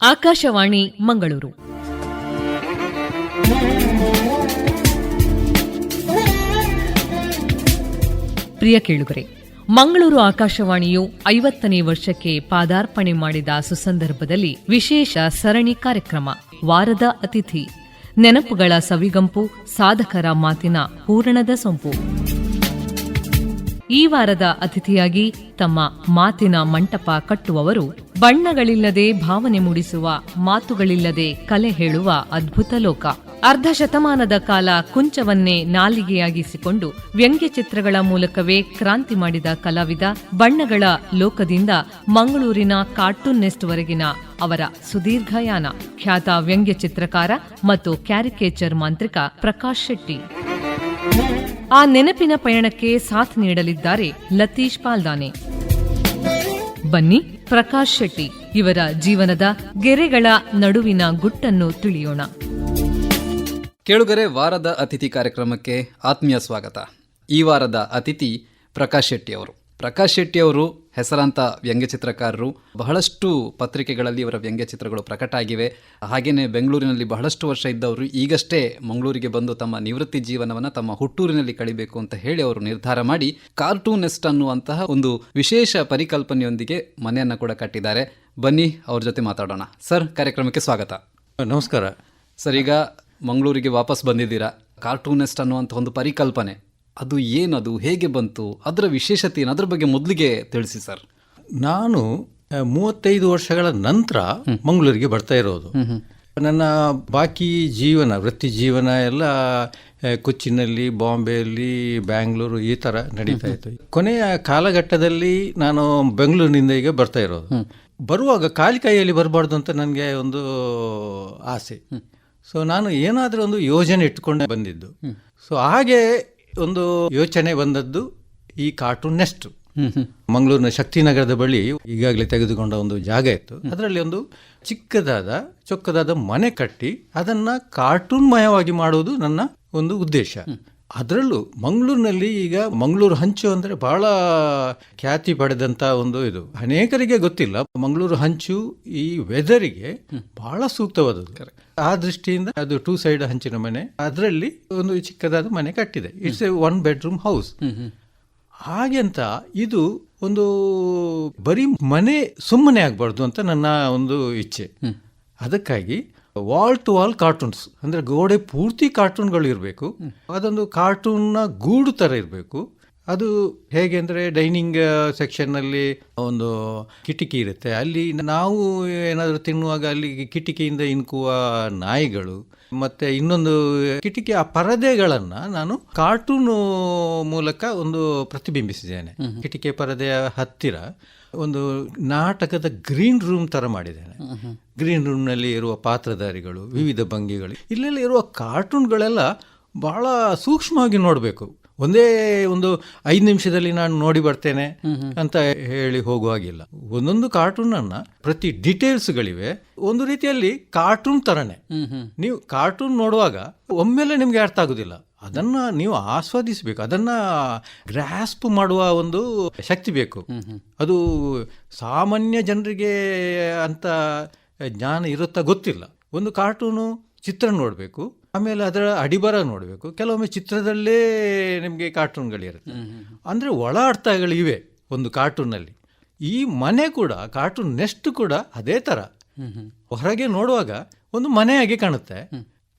ಆಕಾಶವಾಣಿ ಮಂಗಳೂರು. ಪ್ರಿಯ ಕೇಳುಗರೆ, ಮಂಗಳೂರು ಆಕಾಶವಾಣಿಯು ಐವತ್ತನೇ ವರ್ಷಕ್ಕೆ ಪಾದಾರ್ಪಣೆ ಮಾಡಿದ ಸುಸಂದರ್ಭದಲ್ಲಿ ವಿಶೇಷ ಸರಣಿ ಕಾರ್ಯಕ್ರಮ, ವಾರದ ಅತಿಥಿ, ನೆನಪುಗಳ ಸವಿಗಂಪು, ಸಾಧಕರ ಮಾತಿನ ಹೂರಣದ ಸೊಂಪು. ಈ ವಾರದ ಅತಿಥಿಯಾಗಿ ತಮ್ಮ ಮಾತಿನ ಮಂಟಪ ಕಟ್ಟುವವರು, ಬಣ್ಣಗಳಿಲ್ಲದೆ ಭಾವನೆ ಮೂಡಿಸುವ, ಮಾತುಗಳಿಲ್ಲದೆ ಕಲೆ ಹೇಳುವ ಅದ್ಭುತ ಲೋಕ. ಅರ್ಧ ಶತಮಾನದ ಕಾಲ ಕುಂಚವನ್ನೇ ನಾಲಿಗೆಯಾಗಿಸಿಕೊಂಡು ವ್ಯಂಗ್ಯಚಿತ್ರಗಳ ಮೂಲಕವೇ ಕ್ರಾಂತಿ ಮಾಡಿದ ಕಲಾವಿದ ಬಣ್ಣಗಳ ಲೋಕದಿಂದ ಮಂಗಳೂರಿನ ಕಾರ್ಟೂನ್ ನೆಸ್ಟ್ ವರೆಗಿನ ಅವರ ಸುದೀರ್ಘಯಾನ. ಖ್ಯಾತ ಖ್ಯಾತ ವ್ಯಂಗ್ಯಚಿತ್ರಕಾರ ಮತ್ತು ಕ್ಯಾರಿಕೇಚರ್ ಮಾಂತ್ರಿಕ ಪ್ರಕಾಶ್ ಶೆಟ್ಟಿ. ಆ ನೆನಪಿನ ಪಯಣಕ್ಕೆ ಸಾಥ್ ನೀಡಲಿದ್ದಾರೆ ಲತೀಶ್ ಪಾಲ್ದಾನೆ. ಬನ್ನಿ ಪ್ರಕಾಶ್ ಶೆಟ್ಟಿ ಇವರ ಜೀವನದ ಗೆರೆಗಳ ನಡುವಿನ ಗುಟ್ಟನ್ನು ತಿಳಿಯೋಣ. ಕೇಳುಗರೆ, ವಾರದ ಅತಿಥಿ ಕಾರ್ಯಕ್ರಮಕ್ಕೆ ಆತ್ಮೀಯ ಸ್ವಾಗತ. ಈ ವಾರದ ಅತಿಥಿ ಪ್ರಕಾಶ್ ಶೆಟ್ಟಿ ಅವರು. ಪ್ರಕಾಶ್ ಶೆಟ್ಟಿ ಅವರು ಹೆಸರಾಂತ ವ್ಯಂಗ್ಯಚಿತ್ರಕಾರರು. ಬಹಳಷ್ಟು ಪತ್ರಿಕೆಗಳಲ್ಲಿ ಇವರ ವ್ಯಂಗ್ಯಚಿತ್ರಗಳು ಪ್ರಕಟ ಆಗಿವೆ. ಹಾಗೆಯೇ ಬೆಂಗಳೂರಿನಲ್ಲಿ ಬಹಳಷ್ಟು ವರ್ಷ ಇದ್ದವರು ಈಗಷ್ಟೇ ಮಂಗಳೂರಿಗೆ ಬಂದು ತಮ್ಮ ನಿವೃತ್ತಿ ಜೀವನವನ್ನು ತಮ್ಮ ಹುಟ್ಟೂರಿನಲ್ಲಿ ಕಳಿಬೇಕು ಅಂತ ಹೇಳಿ ಅವರು ನಿರ್ಧಾರ ಮಾಡಿ ಕಾರ್ಟೂನಿಸ್ಟ್ ಅನ್ನುವಂತಹ ಒಂದು ವಿಶೇಷ ಪರಿಕಲ್ಪನೆಯೊಂದಿಗೆ ಮನೆಯನ್ನು ಕೂಡ ಕಟ್ಟಿದ್ದಾರೆ. ಬನ್ನಿ ಅವ್ರ ಜೊತೆ ಮಾತಾಡೋಣ. ಸರ್ ಕಾರ್ಯಕ್ರಮಕ್ಕೆ ಸ್ವಾಗತ. ನಮಸ್ಕಾರ. ಸರ್ ಈಗ ಮಂಗಳೂರಿಗೆ ವಾಪಸ್ ಬಂದಿದ್ದೀರಾ. ಕಾರ್ಟೂನಿಸ್ಟ್ ಅನ್ನುವಂಥ ಒಂದು ಪರಿಕಲ್ಪನೆ. ಅದು ಏನದು ಹೇಗೆ ಬಂತು ಅದರ ವಿಶೇಷತೆ ಏನು ಅದರ ಬಗ್ಗೆ ಮೊದಲಿಗೆ ತಿಳಿಸಿ ಸರ್. ನಾನು ಮೂವತ್ತೈದು ವರ್ಷಗಳ ನಂತರ ಮಂಗಳೂರಿಗೆ ಬರ್ತಾ ಇರೋದು. ನನ್ನ ಬಾಕಿ ಜೀವನ ವೃತ್ತಿ ಜೀವನ ಎಲ್ಲ ಕೊಚ್ಚಿನಲ್ಲಿ ಬಾಂಬೆಯಲ್ಲಿ ಬ್ಯಾಂಗ್ಳೂರು ಈ ಥರ ನಡೀತಾ ಇತ್ತು. ಕೊನೆಯ ಕಾಲಘಟ್ಟದಲ್ಲಿ ನಾನು ಬೆಂಗಳೂರಿನಿಂದ ಈಗ ಬರ್ತಾ ಇರೋದು. ಬರುವಾಗ ಕಾಲಿ ಕೈಯಲ್ಲಿ ಬರಬಾರ್ದು ಅಂತ ನನಗೆ ಒಂದು ಆಸೆ. ಸೊ ನಾನು ಏನಾದರೂ ಒಂದು ಯೋಜನೆ ಇಟ್ಕೊಂಡೆ ಬಂದಿದ್ದು. ಸೊ ಹಾಗೆ ಒಂದು ಯೋಚನೆ ಬಂದದ್ದು ಈ ಕಾರ್ಟೂನ್ ನೆಸ್ಟ್ ಮಂಗಳೂರಿನ ಶಕ್ತಿನಗರದ ಬಳಿ ಈಗಾಗಲೇ ತೆಗೆದುಕೊಂಡ ಒಂದು ಜಾಗ ಇತ್ತು. ಅದರಲ್ಲಿ ಒಂದು ಚಿಕ್ಕದಾದ, ಚೊಕ್ಕದಾದ ಮನೆ ಕಟ್ಟಿ ಅದನ್ನ ಕಾರ್ಟೂನ್ ಮಯವಾಗಿ ಮಾಡುವುದು ನನ್ನ ಒಂದು ಉದ್ದೇಶ. ಅದರಲ್ಲೂ ಮಂಗಳೂರಿನಲ್ಲಿ ಈಗ ಮಂಗಳೂರು ಹಂಚು ಅಂದರೆ ಬಹಳ ಖ್ಯಾತಿ ಪಡೆದಂಥ ಒಂದು ಇದು. ಅನೇಕರಿಗೆ ಗೊತ್ತಿಲ್ಲ ಮಂಗಳೂರು ಹಂಚು ಈ ವೆದರಿಗೆ ಬಹಳ ಸೂಕ್ತವಾದದ್ದು. ಆ ದೃಷ್ಟಿಯಿಂದ ಅದು ಟೂ ಸೈಡ್ ಹಂಚಿನ ಮನೆ ಅದರಲ್ಲಿ ಒಂದು ಚಿಕ್ಕದಾದ ಮನೆ ಕಟ್ಟಿದೆ. It's a one bedroom house ಹಾಗೆಂತ ಇದು ಒಂದು ಬರೀ ಮನೆ ಸುಮ್ಮನೆ ಆಗಬಾರ್ದು ಅಂತ ನನ್ನ ಒಂದು ಇಚ್ಛೆ. ಅದಕ್ಕಾಗಿ ವಾಲ್ ಟು ವಾಲ್ ಕಾರ್ಟೂನ್ಸ್ ಅಂದರೆ ಗೋಡೆ ಪೂರ್ತಿ ಕಾರ್ಟೂನ್ಗಳು ಇರಬೇಕು. ಅದೊಂದು ಕಾರ್ಟೂನ್ನ ಗೂಡು ಥರ ಇರಬೇಕು. ಅದು ಹೇಗೆ ಅಂದರೆ ಡೈನಿಂಗ್ ಸೆಕ್ಷನ್ನಲ್ಲಿ ಒಂದು ಕಿಟಕಿ ಇರುತ್ತೆ. ಅಲ್ಲಿ ನಾವು ಏನಾದರೂ ತಿನ್ನುವಾಗ ಅಲ್ಲಿ ಕಿಟಕಿಯಿಂದ ಇನ್ಕುವ ನಾಯಿಗಳು ಮತ್ತು ಇನ್ನೊಂದು ಕಿಟಕಿ ಆ ಪರದೆಗಳನ್ನು ನಾನು ಕಾರ್ಟೂನು ಮೂಲಕ ಒಂದು ಪ್ರತಿಬಿಂಬಿಸಿದ್ದೇನೆ. ಕಿಟಕಿ ಪರದೆಯ ಹತ್ತಿರ ಒಂದು ನಾಟಕದ ಗ್ರೀನ್ ರೂಮ್ ಥರ ಮಾಡಿದ್ದೇನೆ. ಗ್ರೀನ್ ರೂಮ್ನಲ್ಲಿ ಇರುವ ಪಾತ್ರಧಾರಿಗಳು, ವಿವಿಧ ಭಂಗಿಗಳು, ಇಲ್ಲೆಲ್ಲ ಇರುವ ಕಾರ್ಟೂನ್ಗಳೆಲ್ಲ ಬಹಳ ಸೂಕ್ಷ್ಮವಾಗಿ ನೋಡಬೇಕು. ಒಂದೇ ಒಂದು ಐದು ನಿಮಿಷದಲ್ಲಿ ನಾನು ನೋಡಿ ಬರ್ತೇನೆ ಅಂತ ಹೇಳಿ ಹೋಗುವಾಗಿಲ್ಲ ಒಂದೊಂದು ಕಾರ್ಟೂನ್ ಅನ್ನ ಪ್ರತಿ ಡೀಟೇಲ್ಸ್ಗಳಿವೆ ಒಂದು ರೀತಿಯಲ್ಲಿ ಕಾರ್ಟೂನ್ ತರನೇ. ನೀವು ಕಾರ್ಟೂನ್ ನೋಡುವಾಗ ಒಮ್ಮೆಲೆ ನಿಮ್ಗೆ ಅರ್ಥ ಆಗುದಿಲ್ಲ. ಅದನ್ನ ನೀವು ಆಸ್ವಾದಿಸಬೇಕು. ಅದನ್ನ ಗ್ರಾಸ್ಪ್ ಮಾಡುವ ಒಂದು ಶಕ್ತಿ ಬೇಕು. ಅದು ಸಾಮಾನ್ಯ ಜನರಿಗೆ ಅಂತ ಜ್ಞಾನ ಇರುತ್ತಾ ಗೊತ್ತಿಲ್ಲ. ಒಂದು ಕಾರ್ಟೂನು ಚಿತ್ರ ನೋಡಬೇಕು ಆಮೇಲೆ ಅದರ ಅಡಿಬರ ನೋಡಬೇಕು. ಕೆಲವೊಮ್ಮೆ ಚಿತ್ರದಲ್ಲೇ ನಿಮಗೆ ಕಾರ್ಟೂನ್ಗಳಿರುತ್ತೆ. ಅಂದರೆ ಒಳ ಅರ್ಥಗಳಿವೆ ಒಂದು ಕಾರ್ಟೂನಲ್ಲಿ ಈ ಮನೆ ಕೂಡ ಕಾರ್ಟೂನ್ ನೆಸ್ಟ್ ಕೂಡ ಅದೇ ಥರ ಹೊರಗೆ ನೋಡುವಾಗ ಒಂದು ಮನೆಯಾಗಿ ಕಾಣುತ್ತೆ.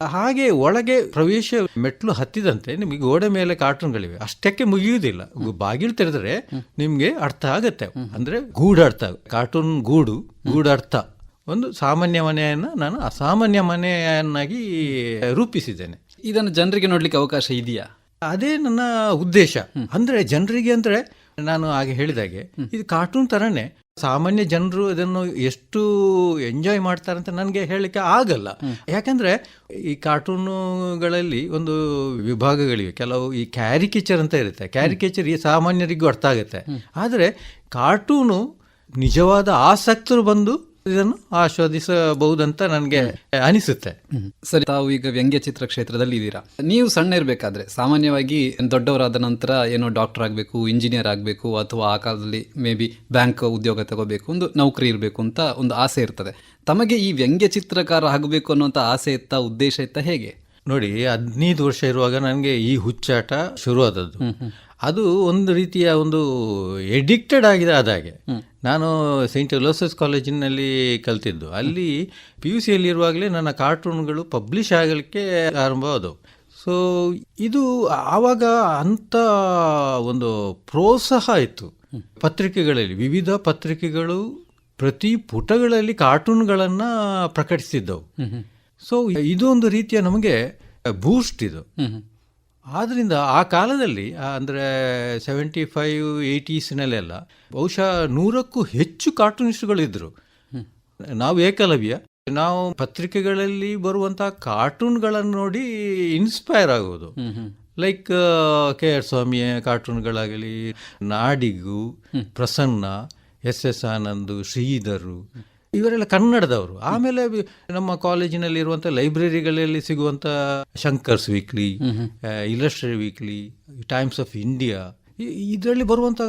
ಹಾಗೆ ಒಳಗೆ ಪ್ರವೇಶ ಮೆಟ್ಲು ಹತ್ತಿದಂತೆ ನಿಮಗೆ ಗೋಡೆ ಮೇಲೆ ಕಾರ್ಟೂನ್ಗಳಿವೆ. ಅಷ್ಟಕ್ಕೆ ಮುಗಿಯುವುದಿಲ್ಲ. ಬಾಗಿಲು ತೆರೆದರೆ ನಿಮಗೆ ಅರ್ಥ ಆಗತ್ತೆ. ಅಂದ್ರೆ ಗೂಢಾರ್ಥ ಕಾರ್ಟೂನ್ ಗೂಡು ಗೂಢಾರ್ಥ ಒಂದು ಸಾಮಾನ್ಯ ಮನೆಯನ್ನು ನಾನು ಅಸಾಮಾನ್ಯ ಮನೆಯನ್ನಾಗಿ ರೂಪಿಸಿದ್ದೇನೆ. ಇದನ್ನು ಜನರಿಗೆ ನೋಡ್ಲಿಕ್ಕೆ ಅವಕಾಶ ಇದೆಯಾ? ಅದೇ ನನ್ನ ಉದ್ದೇಶ. ಅಂದ್ರೆ ಜನರಿಗೆ ಅಂದ್ರೆ ನಾನು ಹಾಗೆ ಹೇಳಿದಾಗೆ ಇದು ಕಾರ್ಟೂನ್ ತರನೇ ಸಾಮಾನ್ಯ ಜನರು ಇದನ್ನು ಎಷ್ಟು ಎಂಜಾಯ್ ಮಾಡ್ತಾರೆ ಅಂತ ನನಗೆ ಹೇಳಲಿಕ್ಕೆ ಆಗಲ್ಲ. ಯಾಕಂದ್ರೆ ಈ ಕಾರ್ಟೂನುಗಳಲ್ಲಿ ಒಂದು ವಿಭಾಗಗಳಿವೆ. ಕೆಲವು ಈ ಕ್ಯಾರಿಕೇಚರ್ ಅಂತ ಇರುತ್ತೆ. ಕ್ಯಾರಿಕೇಚರ್ ಈ ಸಾಮಾನ್ಯರಿಗೂ ಅರ್ಥ ಆಗುತ್ತೆ. ಆದರೆ ಕಾರ್ಟೂನು ನಿಜವಾದ ಆಸಕ್ತರು ಬಂದು ಇದನ್ನು ಆಸ್ವಾದಿಸಬಹುದಂತ ನನಗೆ ಅನಿಸುತ್ತೆ. ಸರಿ ತಾವು ಈಗ ವ್ಯಂಗ್ಯಚಿತ್ರ ಕ್ಷೇತ್ರದಲ್ಲಿ ಇದ್ದೀರಾ? ನೀವು ಸಣ್ಣ ಇರಬೇಕಾದ್ರೆ ಸಾಮಾನ್ಯವಾಗಿ ದೊಡ್ಡವರಾದ ನಂತರ ಏನೋ ಡಾಕ್ಟರ್ ಆಗಬೇಕು ಇಂಜಿನಿಯರ್ ಆಗಬೇಕು ಅಥವಾ ಆ ಕಾಲದಲ್ಲಿ ಮೇ ಬಿ ಬ್ಯಾಂಕ್ ಉದ್ಯೋಗ ತಗೋಬೇಕು ಒಂದು ನೌಕರಿ ಇರಬೇಕು ಅಂತ ಒಂದು ಆಸೆ ಇರ್ತದೆ. ತಮಗೆ ಈ ವ್ಯಂಗ್ಯ ಚಿತ್ರಕಾರ ಆಗಬೇಕು ಅನ್ನುವಂಥ ಆಸೆ ಇತ್ತ ಉದ್ದೇಶ ಇತ್ತ ಹೇಗೆ? ನೋಡಿ ಹದಿನೈದು ವರ್ಷ ಇರುವಾಗ ನನಗೆ ಈ ಹುಚ್ಚಾಟ ಶುರುವಾದದ್ದು. ಅದು ಒಂದು ರೀತಿಯ ಒಂದು ಎಡಿಕ್ಟೆಡ್ ಆಗಿದೆ ಆದಾಗೆ ನಾನು ಸೈಂಟ್ ಲೋಸಸ್ ಕಾಲೇಜಿನಲ್ಲಿ ಕಲ್ತಿದ್ದು. ಅಲ್ಲಿ ಪಿ ಯು ಸಿಯಲ್ಲಿರುವಾಗಲೇ ನನ್ನ ಕಾರ್ಟೂನ್ಗಳು ಪಬ್ಲಿಷ್ ಆಗಲಿಕ್ಕೆ ಆರಂಭ ಆದವು. ಸೊ ಇದು ಆವಾಗ ಅಂಥ ಒಂದು ಪ್ರೋತ್ಸಾಹ ಇತ್ತು. ಪತ್ರಿಕೆಗಳಲ್ಲಿ ವಿವಿಧ ಪತ್ರಿಕೆಗಳು ಪ್ರತಿ ಪುಟಗಳಲ್ಲಿ ಕಾರ್ಟೂನ್ಗಳನ್ನು ಪ್ರಕಟಿಸಿದ್ದವು ಸೊ ಇದು ಒಂದು ರೀತಿಯ ನಮಗೆ ಬೂಸ್ಟ್ ಇದು. ಆದ್ರಿಂದ ಆ ಕಾಲದಲ್ಲಿ ಅಂದರೆ ಅಂದ್ರೆ ಸೆವೆಂಟಿ ಫೈವ್ ಏಯ್ಟೀಸ್ನಲ್ಲೆಲ್ಲ ಬಹುಶಃ ನೂರಕ್ಕೂ ಹೆಚ್ಚು ಕಾರ್ಟೂನಿಸ್ಟ್ಗಳಿದ್ದರು ನಾವು ಏಕಲವ್ಯ. ನಾವು ಪತ್ರಿಕೆಗಳಲ್ಲಿ ಬರುವಂಥ ಕಾರ್ಟೂನ್ಗಳನ್ನು ನೋಡಿ ಇನ್ಸ್ಪೈರ್ ಆಗೋದು. Like K. ಆರ್. ಸ್ವಾಮಿಯ ಕಾರ್ಟೂನ್ಗಳಾಗಲಿ ನಾಡಿಗು ಪ್ರಸನ್ನ ಎಸ್. ಎಸ್. ಆನಂದು ಶ್ರೀಧರು ಇವರೆಲ್ಲ ಕನ್ನಡದವರು. ಆಮೇಲೆ ನಮ್ಮ ಕಾಲೇಜಿನಲ್ಲಿ ಇರುವಂಥ ಲೈಬ್ರರಿಗಳಲ್ಲಿ ಸಿಗುವಂಥ Shankar's weekly illustrated weekly Times of India ಇದರಲ್ಲಿ ಬರುವಂಥ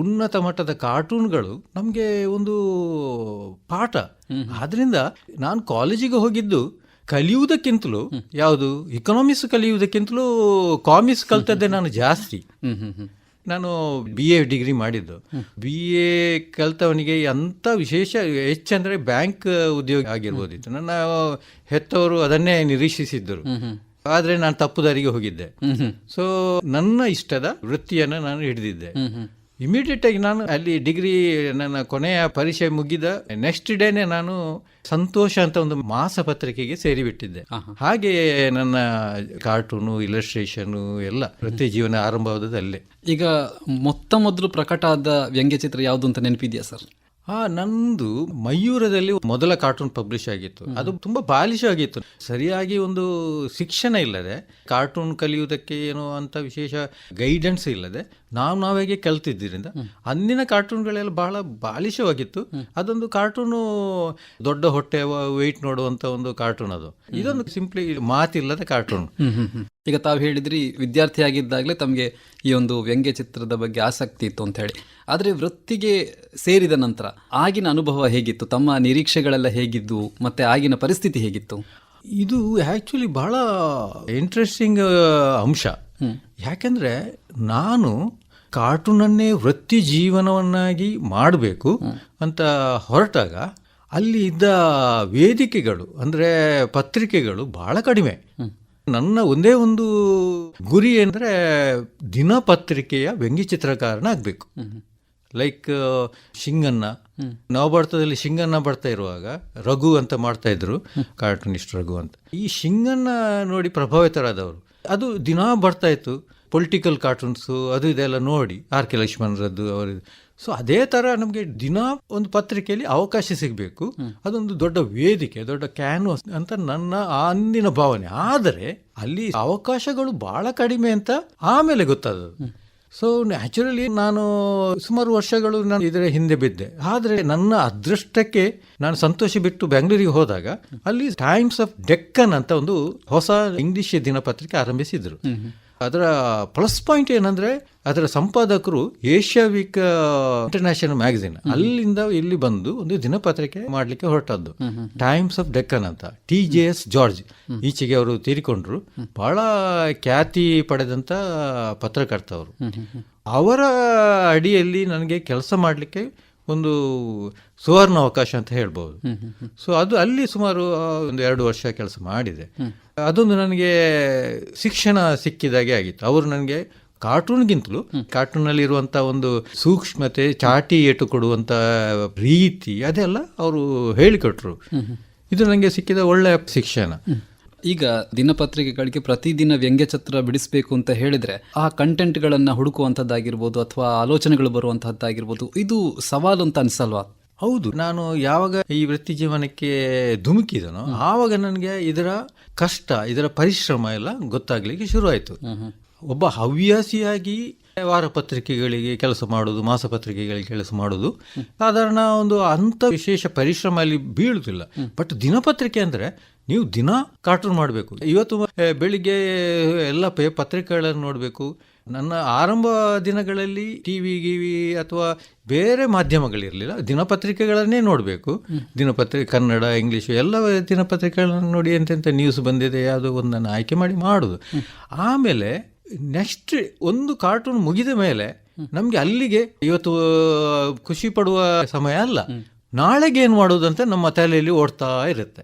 ಉನ್ನತ ಮಟ್ಟದ ಕಾರ್ಟೂನ್ಗಳು ನಮಗೆ ಒಂದು ಪಾಠ. ಆದ್ರಿಂದ ನಾನು ಕಾಲೇಜಿಗೆ ಹೋಗಿದ್ದು ಕಲಿಯುವುದಕ್ಕಿಂತಲೂ ಯಾವುದು ಇಕನಾಮಿಕ್ಸ್ ಕಲಿಯುವುದಕ್ಕಿಂತಲೂ ಕಾಮಿಕ್ಸ್ ಕಲ್ತದ್ದೇ ನಾನು ಜಾಸ್ತಿ. ನಾನು ಬಿ ಎ ಡಿಗ್ರಿ ಮಾಡಿದ್ದು. ಬಿ ಎ ಕಲಿತವನಿಗೆ ಅಂಥ ವಿಶೇಷ ಹೆಚ್ಚಂದರೆ ಬ್ಯಾಂಕ್ ಉದ್ಯೋಗ ಆಗಿರ್ಬೋದಿತ್ತು. ನನ್ನ ಹೆತ್ತವರು ಅದನ್ನೇ ನಿರೀಕ್ಷಿಸಿದ್ದರು. ಆದರೆ ನಾನು ತಪ್ಪು ದಾರಿಗೆ ಹೋಗಿದ್ದೆ. ಸೊ ನನ್ನ ಇಷ್ಟದ ವೃತ್ತಿಯನ್ನು ನಾನು ಹಿಡಿದಿದ್ದೆ. ಇಮಿಡಿಯೇಟ್ ಆಗಿ ನಾನು ಅಲ್ಲಿ ಡಿಗ್ರಿ ನನ್ನ ಕೊನೆಯ ಪರೀಕ್ಷೆ ಮುಗಿದ ನೆಕ್ಸ್ಟ್ ಡೇನೆ ನಾನು ಸಂತೋಷ ಅಂತ ಒಂದು ಮಾಸ ಪತ್ರಿಕೆಗೆ ಸೇರಿಬಿಟ್ಟಿದ್ದೆ ಹಾಗೆ ನನ್ನ ಕಾರ್ಟೂನು ಇಲಸ್ಟ್ರೇಷನು ಎಲ್ಲ ಪ್ರತಿ ಜೀವನ ಆರಂಭವಾದದ್ದು ಅಲ್ಲೇ ಈಗ ಮೊತ್ತ ಮೊದಲು ಪ್ರಕಟ ಆದ ವ್ಯಂಗ್ಯಚಿತ್ರ ಯಾವುದು ಅಂತ ನೆನಪಿದೆಯಾ ಸರ್? ಆ ನಂದು ಮಯೂರದಲ್ಲಿ ಮೊದಲ ಕಾರ್ಟೂನ್ ಪಬ್ಲಿಷ್ ಆಗಿತ್ತು. ಅದು ತುಂಬಾ ಬಾಲಿಶ್ ಆಗಿತ್ತು. ಸರಿಯಾಗಿ ಒಂದು ಶಿಕ್ಷಣ ಇಲ್ಲದೆ ಕಾರ್ಟೂನ್ ಕಲಿಯುವುದಕ್ಕೆ ಏನೋ ಅಂತ ವಿಶೇಷ ಗೈಡೆನ್ಸ್ ಇಲ್ಲದೆ ನಾವು ನಾವಾಗೆ ಕಲ್ತಿದ್ದರಿಂದ ಅಂದಿನ ಕಾರ್ಟೂನ್ಗಳೆಲ್ಲ ಬಹಳ ಬಾಲಿಶವಾಗಿತ್ತು. ಅದೊಂದು ಕಾರ್ಟೂನು ದೊಡ್ಡ ಹೊಟ್ಟೆ ವೆಯ್ಟ್ ನೋಡುವಂತ ಒಂದು ಕಾರ್ಟೂನ್ ಅದು. ಇದೊಂದು ಸಿಂಪ್ಲಿ ಮಾತಿಲ್ಲದ ಕಾರ್ಟೂನ್. ಈಗ ತಾವು ಹೇಳಿದ್ರಿ ವಿದ್ಯಾರ್ಥಿಯಾಗಿದ್ದಾಗಲೇ ತಮಗೆ ಈ ಒಂದು ವ್ಯಂಗ್ಯ ಚಿತ್ರದ ಬಗ್ಗೆ ಆಸಕ್ತಿ ಇತ್ತು ಅಂತ ಹೇಳಿ. ಆದರೆ ವೃತ್ತಿಗೆ ಸೇರಿದ ನಂತರ ಆಗಿನ ಅನುಭವ ಹೇಗಿತ್ತು? ತಮ್ಮ ನಿರೀಕ್ಷೆಗಳೆಲ್ಲ ಹೇಗಿದ್ದು ಮತ್ತೆ ಆಗಿನ ಪರಿಸ್ಥಿತಿ ಹೇಗಿತ್ತು? ಇದು ಆ್ಯಕ್ಚುಲಿ ಬಹಳ ಇಂಟ್ರೆಸ್ಟಿಂಗ್ ಅಂಶ. ಯಾಕೆಂದ್ರೆ ನಾನು ಕಾರ್ಟೂನನ್ನೇ ವೃತ್ತಿ ಜೀವನವನ್ನಾಗಿ ಮಾಡಬೇಕು ಅಂತ ಹೊರಟಾಗ ಅಲ್ಲಿ ಇದ್ದ ವೇದಿಕೆಗಳು ಅಂದರೆ ಪತ್ರಿಕೆಗಳು ಬಹಳ ಕಡಿಮೆ. ನನ್ನ ಒಂದೇ ಒಂದು ಗುರಿ ಅಂದರೆ ದಿನಪತ್ರಿಕೆಯ ವ್ಯಂಗ್ಯಚಿತ್ರಕಾರನ ಆಗಬೇಕು. ಲೈಕ್ ಶಿಂಗನ್ನ ನವಭಾರತದಲ್ಲಿ ಶಿಂಗನ್ನ ಬರ್ತಾ ಇರುವಾಗ ರಘು ಅಂತ ಮಾಡ್ತಾ ಇದ್ರು ಕಾರ್ಟೂನಿಸ್ಟ್ ರಘು ಅಂತ. ಈ ಶಿಂಗನ್ನ ನೋಡಿ ಪ್ರಭಾವಿತರಾದವರು. ಅದು ದಿನಾ ಬರ್ತಾ ಇತ್ತು. ಪೊಲಿಟಿಕಲ್ ಕಾರ್ಟೂನ್ಸು ಅದು ಇದೆಲ್ಲ ನೋಡಿ ಆರ್ ಕೆ ಲಕ್ಷ್ಮಣರದ್ದು ಅವರು ಸೊ ಅದೇ ಥರ ನಮಗೆ ದಿನ ಒಂದು ಪತ್ರಿಕೆಯಲ್ಲಿ ಅವಕಾಶ ಸಿಗಬೇಕು. ಅದೊಂದು ದೊಡ್ಡ ವೇದಿಕೆ ದೊಡ್ಡ ಕ್ಯಾನ್ವಾಸ್ ಅಂತ ನನ್ನ ಅಂದಿನ ಭಾವನೆ. ಆದರೆ ಅಲ್ಲಿ ಅವಕಾಶಗಳು ಬಹಳ ಕಡಿಮೆ ಅಂತ ಆಮೇಲೆ ಗೊತ್ತಾದದ್ದು. ಸೊ ನ್ಯಾಚುರಲಿ ನಾನು ಸುಮಾರು ವರ್ಷಗಳು ನಾನು ಇದರ ಹಿಂದೆ ಬಿದ್ದೆ. ಆದರೆ ನನ್ನ ಅದೃಷ್ಟಕ್ಕೆ ನಾನು ಸಂತೋಷ ಬಿಟ್ಟು ಬೆಂಗಳೂರಿಗೆ ಹೋದಾಗ ಅಲ್ಲಿ ಟೈಮ್ಸ್ ಆಫ್ ಡೆಕ್ಕನ್ ಅಂತ ಒಂದು ಹೊಸ ಇಂಗ್ಲಿಷ್ ದಿನಪತ್ರಿಕೆ ಆರಂಭಿಸಿದ್ರು. ಅದರ ಪ್ಲಸ್ ಪಾಯಿಂಟ್ ಏನಂದ್ರೆ ಅದರ ಸಂಪಾದಕರು ಏಷ್ಯಾ ವೀಕ್ ಇಂಟರ್ನ್ಯಾಷನಲ್ ಮ್ಯಾಗಝಿನ್ ಅಲ್ಲಿಂದ ಇಲ್ಲಿ ಬಂದು ಒಂದು ದಿನಪತ್ರಿಕೆ ಮಾಡ್ಲಿಕ್ಕೆ ಹೊರಟದ್ದು. ಟೈಮ್ಸ್ ಆಫ್ ಡೆಕ್ಕನ್ ಅಂತ. ಟಿ ಜೆ ಎಸ್ ಜಾರ್ಜ್ ಈಚೆಗೆ ಅವರು ತೀರಿಕೊಂಡ್ರು. ಬಹಳ ಖ್ಯಾತಿ ಪಡೆದಂತ ಪತ್ರಕರ್ತ ಅವರು ಅವರ ಅಡಿಯಲ್ಲಿ ನನಗೆ ಕೆಲಸ ಮಾಡಲಿಕ್ಕೆ ಒಂದು ಸುವರ್ಣ ಅವಕಾಶ ಅಂತ ಹೇಳ್ಬೋದು. ಸೊ ಅದು ಅಲ್ಲಿ ಸುಮಾರು ಒಂದು ಎರಡು ವರ್ಷ ಕೆಲಸ ಮಾಡಿದೆ. ಅದೊಂದು ನನಗೆ ಶಿಕ್ಷಣ ಸಿಕ್ಕಿದಾಗೆ ಆಗಿತ್ತು. ಅವರು ನನಗೆ ಕಾರ್ಟೂನ್ಗಿಂತಲೂ ಕಾರ್ಟೂನಲ್ಲಿ ಇರುವಂತ ಒಂದು ಸೂಕ್ಷ್ಮತೆ ಚಾಟಿ ಏಟು ಕೊಡುವಂತ ರೀತಿ ಅದೆಲ್ಲ ಅವರು ಹೇಳಿಕೊಟ್ರು. ಇದು ನನಗೆ ಸಿಕ್ಕಿದ ಒಳ್ಳೆಯ ಶಿಕ್ಷಣ. ಈಗ ದಿನಪತ್ರಿಕೆಗಳಿಗೆ ಪ್ರತಿದಿನ ವ್ಯಂಗ್ಯಚಿತ್ರ ಬಿಡಿಸಬೇಕು ಅಂತ ಹೇಳಿದ್ರೆ ಆ ಕಂಟೆಂಟ್ಗಳನ್ನು ಹುಡುಕುವಂಥದ್ದಾಗಿರ್ಬೋದು ಅಥವಾ ಆಲೋಚನೆಗಳು ಬರುವಂತಹದ್ದಾಗಿರ್ಬೋದು ಇದು ಸವಾಲು ಅಂತ ಅನ್ಸಲ್ವಾ? ಹೌದು ನಾನು ಯಾವಾಗ ಈ ವೃತ್ತಿ ಜೀವನಕ್ಕೆ ಧುಮುಕಿದನೋ ಆವಾಗ ನನಗೆ ಇದರ ಕಷ್ಟ ಇದರ ಪರಿಶ್ರಮ ಎಲ್ಲ ಗೊತ್ತಾಗ್ಲಿಕ್ಕೆ ಶುರುವಾಯಿತು. ಒಬ್ಬ ಹವ್ಯಾಸಿಯಾಗಿ ವಾರಪತ್ರಿಕೆಗಳಿಗೆ ಕೆಲಸ ಮಾಡೋದು ಮಾಸಪತ್ರಿಕೆಗಳಿಗೆ ಕೆಲಸ ಮಾಡೋದು ಸಾಧಾರಣ ಒಂದು ಅಂಥ ವಿಶೇಷ ಪರಿಶ್ರಮ ಅಲ್ಲಿ ಬೀಳುತ್ತಿಲ್ಲ ಬಟ್ ದಿನಪತ್ರಿಕೆ ಅಂದರೆ ನೀವು ದಿನ ಕಾರ್ಟೂನ್ ಮಾಡಬೇಕು. ಇವತ್ತು ಬೆಳಿಗ್ಗೆ ಎಲ್ಲ ಪೇ ಪತ್ರಿಕೆಗಳನ್ನು ನೋಡಬೇಕು ನನ್ನ ಆರಂಭ ದಿನಗಳಲ್ಲಿ ಟಿ ವಿ ಗಿವಿ ಅಥವಾ ಬೇರೆ ಮಾಧ್ಯಮಗಳಿರಲಿಲ್ಲ. ದಿನಪತ್ರಿಕೆಗಳನ್ನೇ ನೋಡಬೇಕು. ದಿನಪತ್ರಿಕೆ ಕನ್ನಡ, ಇಂಗ್ಲೀಷು ಎಲ್ಲ ದಿನಪತ್ರಿಕೆಗಳನ್ನು ನೋಡಿ ಎಂತೆಂಥ ನ್ಯೂಸ್ ಬಂದಿದೆ ಯಾವುದೋ ಒಂದನ್ನು ಆಯ್ಕೆ ಮಾಡಿ ಮಾಡೋದು. ಆಮೇಲೆ ನೆಕ್ಸ್ಟ್ ಒಂದು ಕಾರ್ಟೂನ್ ಮುಗಿದ ಮೇಲೆ ನಮಗೆ ಅಲ್ಲಿಗೆ ಇವತ್ತು ಖುಷಿ ಪಡುವ ಸಮಯ ಅಲ್ಲ. ನಾಳೆಗೆ ಏನು ಮಾಡೋದಂತ ನಮ್ಮ ತಲೆಯಲ್ಲಿ ಓಡ್ತಾ ಇರುತ್ತೆ.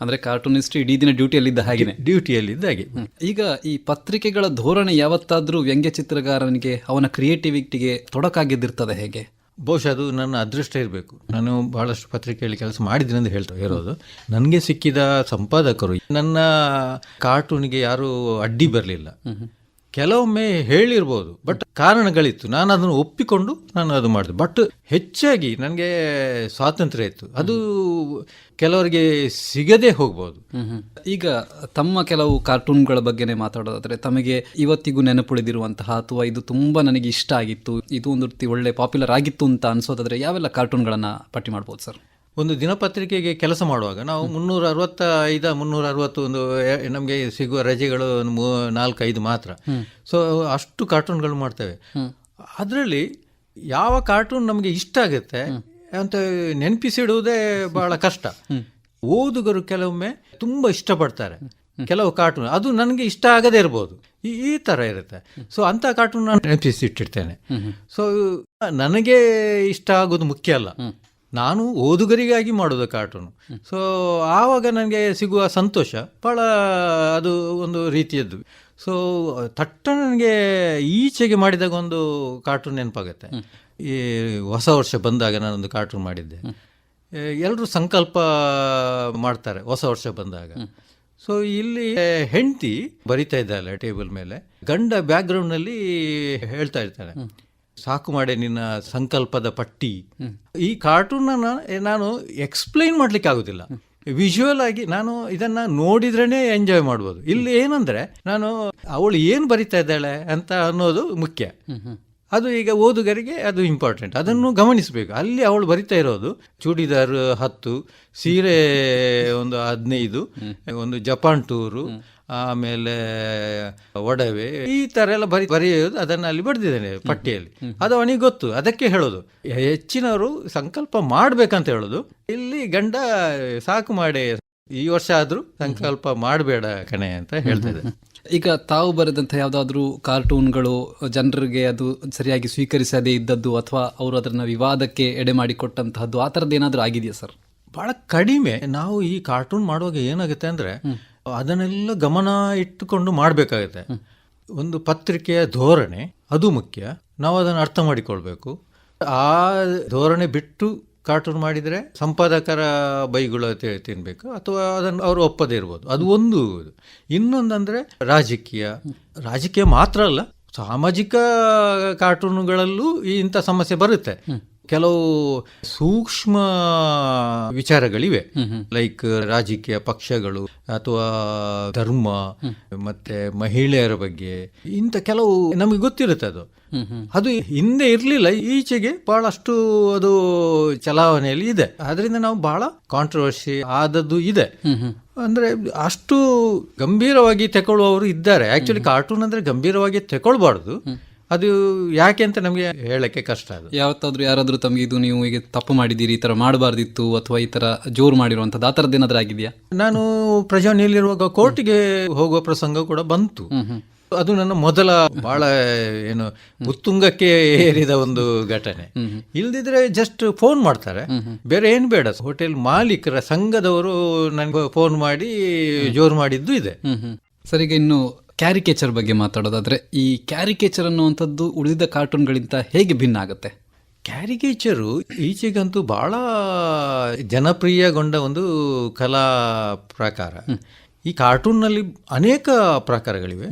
ಅಂದ್ರೆ ಕಾರ್ಟೂನಿಸ್ಟ್ ಇಡೀ ದಿನ ಡ್ಯೂಟಿಯಲ್ಲಿದ್ದ ಹಾಗೆ. ಡ್ಯೂಟಿಯಲ್ಲಿದ್ದ ಹಾಗೆ. ಈಗ ಈ ಪತ್ರಿಕೆಗಳ ಧೋರಣೆ ಯಾವತ್ತಾದರೂ ವ್ಯಂಗ್ಯ ಚಿತ್ರಗಾರನಿಗೆ ಅವನ ಕ್ರಿಯೇಟಿವಿಟಿಗೆ ತೊಡಕಾಗಿದ್ದಿರ್ತದೆ ಹೇಗೆ? ಬಹುಶಃ ಅದು ನನ್ನ ಅದೃಷ್ಟ ಇರಬೇಕು. ನಾನು ಬಹಳಷ್ಟು ಪತ್ರಿಕೆಯಲ್ಲಿ ಕೆಲಸ ಮಾಡಿದ್ದೀನಿ ಅಂತ ಹೇಳ್ತಾ ಇರೋದು. ನನಗೆ ಸಿಕ್ಕಿದ ಸಂಪಾದಕರು ನನ್ನ ಕಾರ್ಟೂನಿಗೆ ಯಾರೂ ಅಡ್ಡಿ ಬರಲಿಲ್ಲ. ಕೆಲವೊಮ್ಮೆ ಹೇಳಿರ್ಬೋದು ಬಟ್ ಕಾರಣಗಳಿತ್ತು. ನಾನು ಅದನ್ನು ಒಪ್ಪಿಕೊಂಡು ನಾನು ಅದು ಮಾಡಿದೆ. ಬಟ್ ಹೆಚ್ಚಾಗಿ ನನಗೆ ಸ್ವಾತಂತ್ರ್ಯ ಇತ್ತು. ಅದು ಕೆಲವರಿಗೆ ಸಿಗದೇ ಹೋಗ್ಬೋದು. ಈಗ ತಮ್ಮ ಕೆಲವು ಕಾರ್ಟೂನ್ಗಳ ಬಗ್ಗೆನೇ ಮಾತಾಡೋದಾದ್ರೆ ತಮಗೆ ಇವತ್ತಿಗೂ ನೆನಪುಳಿದಿರುವಂತಹ ಅಥವಾ ಇದು ತುಂಬಾ ನನಗೆ ಇಷ್ಟ ಆಗಿತ್ತು, ಇದು ಒಂದು ರೀತಿ ಒಳ್ಳೆ ಪಾಪ್ಯುಲರ್ ಆಗಿತ್ತು ಅಂತ ಅನ್ಸೋದಾದ್ರೆ ಯಾವೆಲ್ಲ ಕಾರ್ಟೂನ್ಗಳನ್ನ ಪಟ್ಟಿ ಮಾಡ್ಬೋದು ಸರ್? ಒಂದು ದಿನಪತ್ರಿಕೆಗೆ ಕೆಲಸ ಮಾಡುವಾಗ ನಾವು ಮುನ್ನೂರ ಅರವತ್ತ ಐದ ಮುನ್ನೂರ ಅರವತ್ತು ಒಂದು ನಮಗೆ ಸಿಗುವ ರಜೆಗಳು ಒಂದು ಮೂ ನಾಲ್ಕೈದು ಮಾತ್ರ. ಸೊ ಅಷ್ಟು ಕಾರ್ಟೂನ್ಗಳು ಮಾಡ್ತೇವೆ. ಅದರಲ್ಲಿ ಯಾವ ಕಾರ್ಟೂನ್ ನಮಗೆ ಇಷ್ಟ ಆಗುತ್ತೆ ಅಂತ ನೆನಪಿಸಿಡುವುದೇ ಬಹಳ ಕಷ್ಟ. ಓದುಗರು ಕೆಲವೊಮ್ಮೆ ತುಂಬ ಇಷ್ಟಪಡ್ತಾರೆ. ಕೆಲವು ಕಾರ್ಟೂನ್ ಅದು ನನಗೆ ಇಷ್ಟ ಆಗದೇ ಇರ್ಬೋದು. ಈ ಈ ಥರ ಇರುತ್ತೆ. ಸೊ ಅಂಥ ಕಾರ್ಟೂನ್ ನಾನು ನೆನಪಿಸಿಟ್ಟಿರ್ತೇನೆ. ಸೊ ನನಗೆ ಇಷ್ಟ ಆಗೋದು ಮುಖ್ಯ ಅಲ್ಲ. ನಾನು ಓದುಗರಿಗಾಗಿ ಮಾಡೋದು ಕಾರ್ಟೂನು ಸೊ ಆವಾಗ ನನಗೆ ಸಿಗುವ ಸಂತೋಷ ಭಾಳ ಅದು ಒಂದು ರೀತಿಯದ್ದು. ಸೊ ತಟ್ಟ ನನಗೆ ಈಚೆಗೆ ಮಾಡಿದಾಗ ಒಂದು ಕಾರ್ಟೂನ್ ನೆನಪಾಗುತ್ತೆ. ಈ ಹೊಸ ವರ್ಷ ಬಂದಾಗ ನಾನೊಂದು ಕಾರ್ಟೂನ್ ಮಾಡಿದ್ದೆ. ಎಲ್ಲರೂ ಸಂಕಲ್ಪ ಮಾಡ್ತಾರೆ ಹೊಸ ವರ್ಷ ಬಂದಾಗ. ಸೊ ಇಲ್ಲಿ ಹೆಂಡತಿ ಬರಿತಾ ಇದ್ದಾಳೆ ಟೇಬಲ್ ಮೇಲೆ. ಗಂಡ ಬ್ಯಾಕ್ಗ್ರೌಂಡ್ನಲ್ಲಿ ಹೇಳ್ತಾ ಇರ್ತಾನೆ ಸಾಕು ಮಾಡಿ ನಿನ್ನ ಸಂಕಲ್ಪದ ಪಟ್ಟಿ. ಈ ಕಾರ್ಟೂನ್ ನಾನು ಎಕ್ಸ್ಪ್ಲೈನ್ ಮಾಡ್ಲಿಕ್ಕೆ ಆಗುದಿಲ್ಲ. ವಿಜುವಲ್ ಆಗಿ ನಾನು ಇದನ್ನ ನೋಡಿದ್ರೇನೆ ಎಂಜಾಯ್ ಮಾಡ್ಬೋದು. ಇಲ್ಲಿ ಏನಂದ್ರೆ ನಾನು ಅವಳು ಏನು ಬರಿತಾ ಇದ್ದಾಳೆ ಅಂತ ಅನ್ನೋದು ಮುಖ್ಯ. ಅದು ಈಗ ಓದುಗರಿಗೆ ಅದು ಇಂಪಾರ್ಟೆಂಟ್ ಅದನ್ನು ಗಮನಿಸಬೇಕು. ಅಲ್ಲಿ ಅವಳು ಬರಿತಾ ಇರೋದು ಚೂಡಿದಾರ್ ಹತ್ತು ಸೀರೆ ಒಂದು ಹದಿನೈದು ಒಂದು ಜಪಾನ್ ಟೂರು ಆಮೇಲೆ ಒಡವೆ ಈ ತರ ಎಲ್ಲ ಬರಿ ಬರೆಯೋದು ಅದನ್ನ ಅಲ್ಲಿ ಬರೆದಿದ್ದೇನೆ ಪಟ್ಟಿಯಲ್ಲಿ. ಅದು ಅವನಿಗೆ ಗೊತ್ತು ಅದಕ್ಕೆ ಹೇಳೋದು. ಹೆಚ್ಚಿನವರು ಸಂಕಲ್ಪ ಮಾಡ್ಬೇಕಂತ ಹೇಳೋದು. ಇಲ್ಲಿ ಗಂಡ ಸಾಕು ಮಾಡಿ ಈ ವರ್ಷ ಆದ್ರೂ ಸಂಕಲ್ಪ ಮಾಡಬೇಡ ಕಣೆ ಅಂತ ಹೇಳ್ತಿದ್ದೆ. ಈಗ ತಾವು ಬರೆದಂಥ ಯಾವುದಾದ್ರೂ ಕಾರ್ಟೂನ್ಗಳು ಜನರಿಗೆ ಅದು ಸರಿಯಾಗಿ ಸ್ವೀಕರಿಸದೇ ಇದ್ದದ್ದು ಅಥವಾ ಅವರು ಅದನ್ನ ವಿವಾದಕ್ಕೆ ಎಡೆ ಮಾಡಿಕೊಟ್ಟಂತಹದ್ದು ಆ ಥರದ್ದು ಏನಾದರೂ ಆಗಿದೆಯಾ ಸರ್? ಬಹಳ ಕಡಿಮೆ. ನಾವು ಈ ಕಾರ್ಟೂನ್ ಮಾಡುವಾಗ ಏನಾಗುತ್ತೆ ಅಂದ್ರೆ ಅದನ್ನೆಲ್ಲ ಗಮನ ಇಟ್ಟುಕೊಂಡು ಮಾಡಬೇಕಾಗುತ್ತೆ. ಒಂದು ಪತ್ರಿಕೆಯ ಧೋರಣೆ, ಅದು ಮುಖ್ಯ. ನಾವು ಅದನ್ನು ಅರ್ಥ ಮಾಡಿಕೊಳ್ಬೇಕು. ಆ ಧೋರಣೆ ಬಿಟ್ಟು ಕಾರ್ಟೂನ್ ಮಾಡಿದರೆ ಸಂಪಾದಕರ ಬೈಗಳು ತಿನ್ಬೇಕು, ಅಥವಾ ಅದನ್ನು ಅವರು ಒಪ್ಪದೇ ಇರ್ಬೋದು. ಅದು ಒಂದು ಇನ್ನೊಂದಂದ್ರೆ ರಾಜಕೀಯ. ರಾಜಕೀಯ ಮಾತ್ರ ಅಲ್ಲ, ಸಾಮಾಜಿಕ ಕಾರ್ಟೂನುಗಳಲ್ಲೂ ಇಂಥ ಸಮಸ್ಯೆ ಬರುತ್ತೆ. ಕೆಲವು ಸೂಕ್ಷ್ಮ ವಿಚಾರಗಳಿವೆ. ಲೈಕ್ ರಾಜಕೀಯ ಪಕ್ಷಗಳು ಅಥವಾ ಧರ್ಮ ಮತ್ತೆ ಮಹಿಳೆಯರ ಬಗ್ಗೆ ಇಂಥ ಕೆಲವು ನಮಗೆ ಗೊತ್ತಿರುತ್ತೆ ಅದು. ಅದು ಹಿಂದೆ ಇರಲಿಲ್ಲ ಈಚೆಗೆ ಬಹಳಷ್ಟು ಅದು ಚಲಾವಣೆಯಲ್ಲಿ ಇದೆ. ಅದರಿಂದ ನಾವು ಬಹಳ ಕಾಂಟ್ರವರ್ಸಿ ಆದದ್ದು ಇದೆ. ಅಂದ್ರೆ ಅಷ್ಟು ಗಂಭೀರವಾಗಿ ತಗೊಳ್ಳುವವರು ಇದ್ದಾರೆ. ಆಕ್ಚುಲಿ ಕಾರ್ಟೂನ್ ಅಂದ್ರೆ ಗಂಭೀರವಾಗಿ ತಗೊಳ್ಬಾರ್ದು ಅದು ಯಾಕೆ ಅಂತ ನಮಗೆ ಹೇಳಕ್ಕೆ ಕಷ್ಟ ಅದು. ಯಾವತ್ತಾದ್ರೂ ಯಾರಾದ್ರೂ ತಮಗೆ ಇದು ನೀವು ಈಗ ತಪ್ಪು ಮಾಡಿದ್ದೀರಿ ಈ ಥರ ಮಾಡಬಾರ್ದಿತ್ತು ಅಥವಾ ಈ ಥರ ಜೋರು ಮಾಡಿರುವಂಥದ್ದು ಆ ಥರದ್ದು ಏನಾದರೂ ಆಗಿದೆಯಾ? ನಾನು ಪ್ರಜಾವಣಿಯಲ್ಲಿರುವಾಗ ಕೋರ್ಟ್ಗೆ ಹೋಗುವ ಪ್ರಸಂಗ ಕೂಡ ಬಂತು. ಅದು ನನ್ನ ಮೊದಲ ಬಹಳ ಏನು ಉತ್ತುಂಗಕ್ಕೆ ಏರಿದ ಒಂದು ಘಟನೆ. ಇಲ್ದಿದ್ರೆ ಜಸ್ಟ್ ಫೋನ್ ಮಾಡ್ತಾರೆ. ಬೇರೆ ಏನು ಬೇಡ. ಹೋಟೆಲ್ ಮಾಲೀಕರ ಸಂಘದವರು ನನಗೆ ಫೋನ್ ಮಾಡಿ ಜೋರು ಮಾಡಿದ್ದು ಇದೆ. ಈಗ ಇನ್ನು ಕ್ಯಾರಿಕೇಚರ್ ಬಗ್ಗೆ ಮಾತಾಡೋದಾದರೆ ಈ ಕ್ಯಾರಿಕೇಚರ್ ಅನ್ನುವಂಥದ್ದು ಉಳಿದ ಕಾರ್ಟೂನ್ಗಳಿಂದ ಹೇಗೆ ಭಿನ್ನ ಆಗುತ್ತೆ? ಕ್ಯಾರಿಕೇಚರು ಈಚೆಗಂತೂ ಭಾಳ ಜನಪ್ರಿಯಗೊಂಡ ಒಂದು ಕಲಾ ಪ್ರಕಾರ. ಈ ಕಾರ್ಟೂನ್ನಲ್ಲಿ ಅನೇಕ ಪ್ರಕಾರಗಳಿವೆ.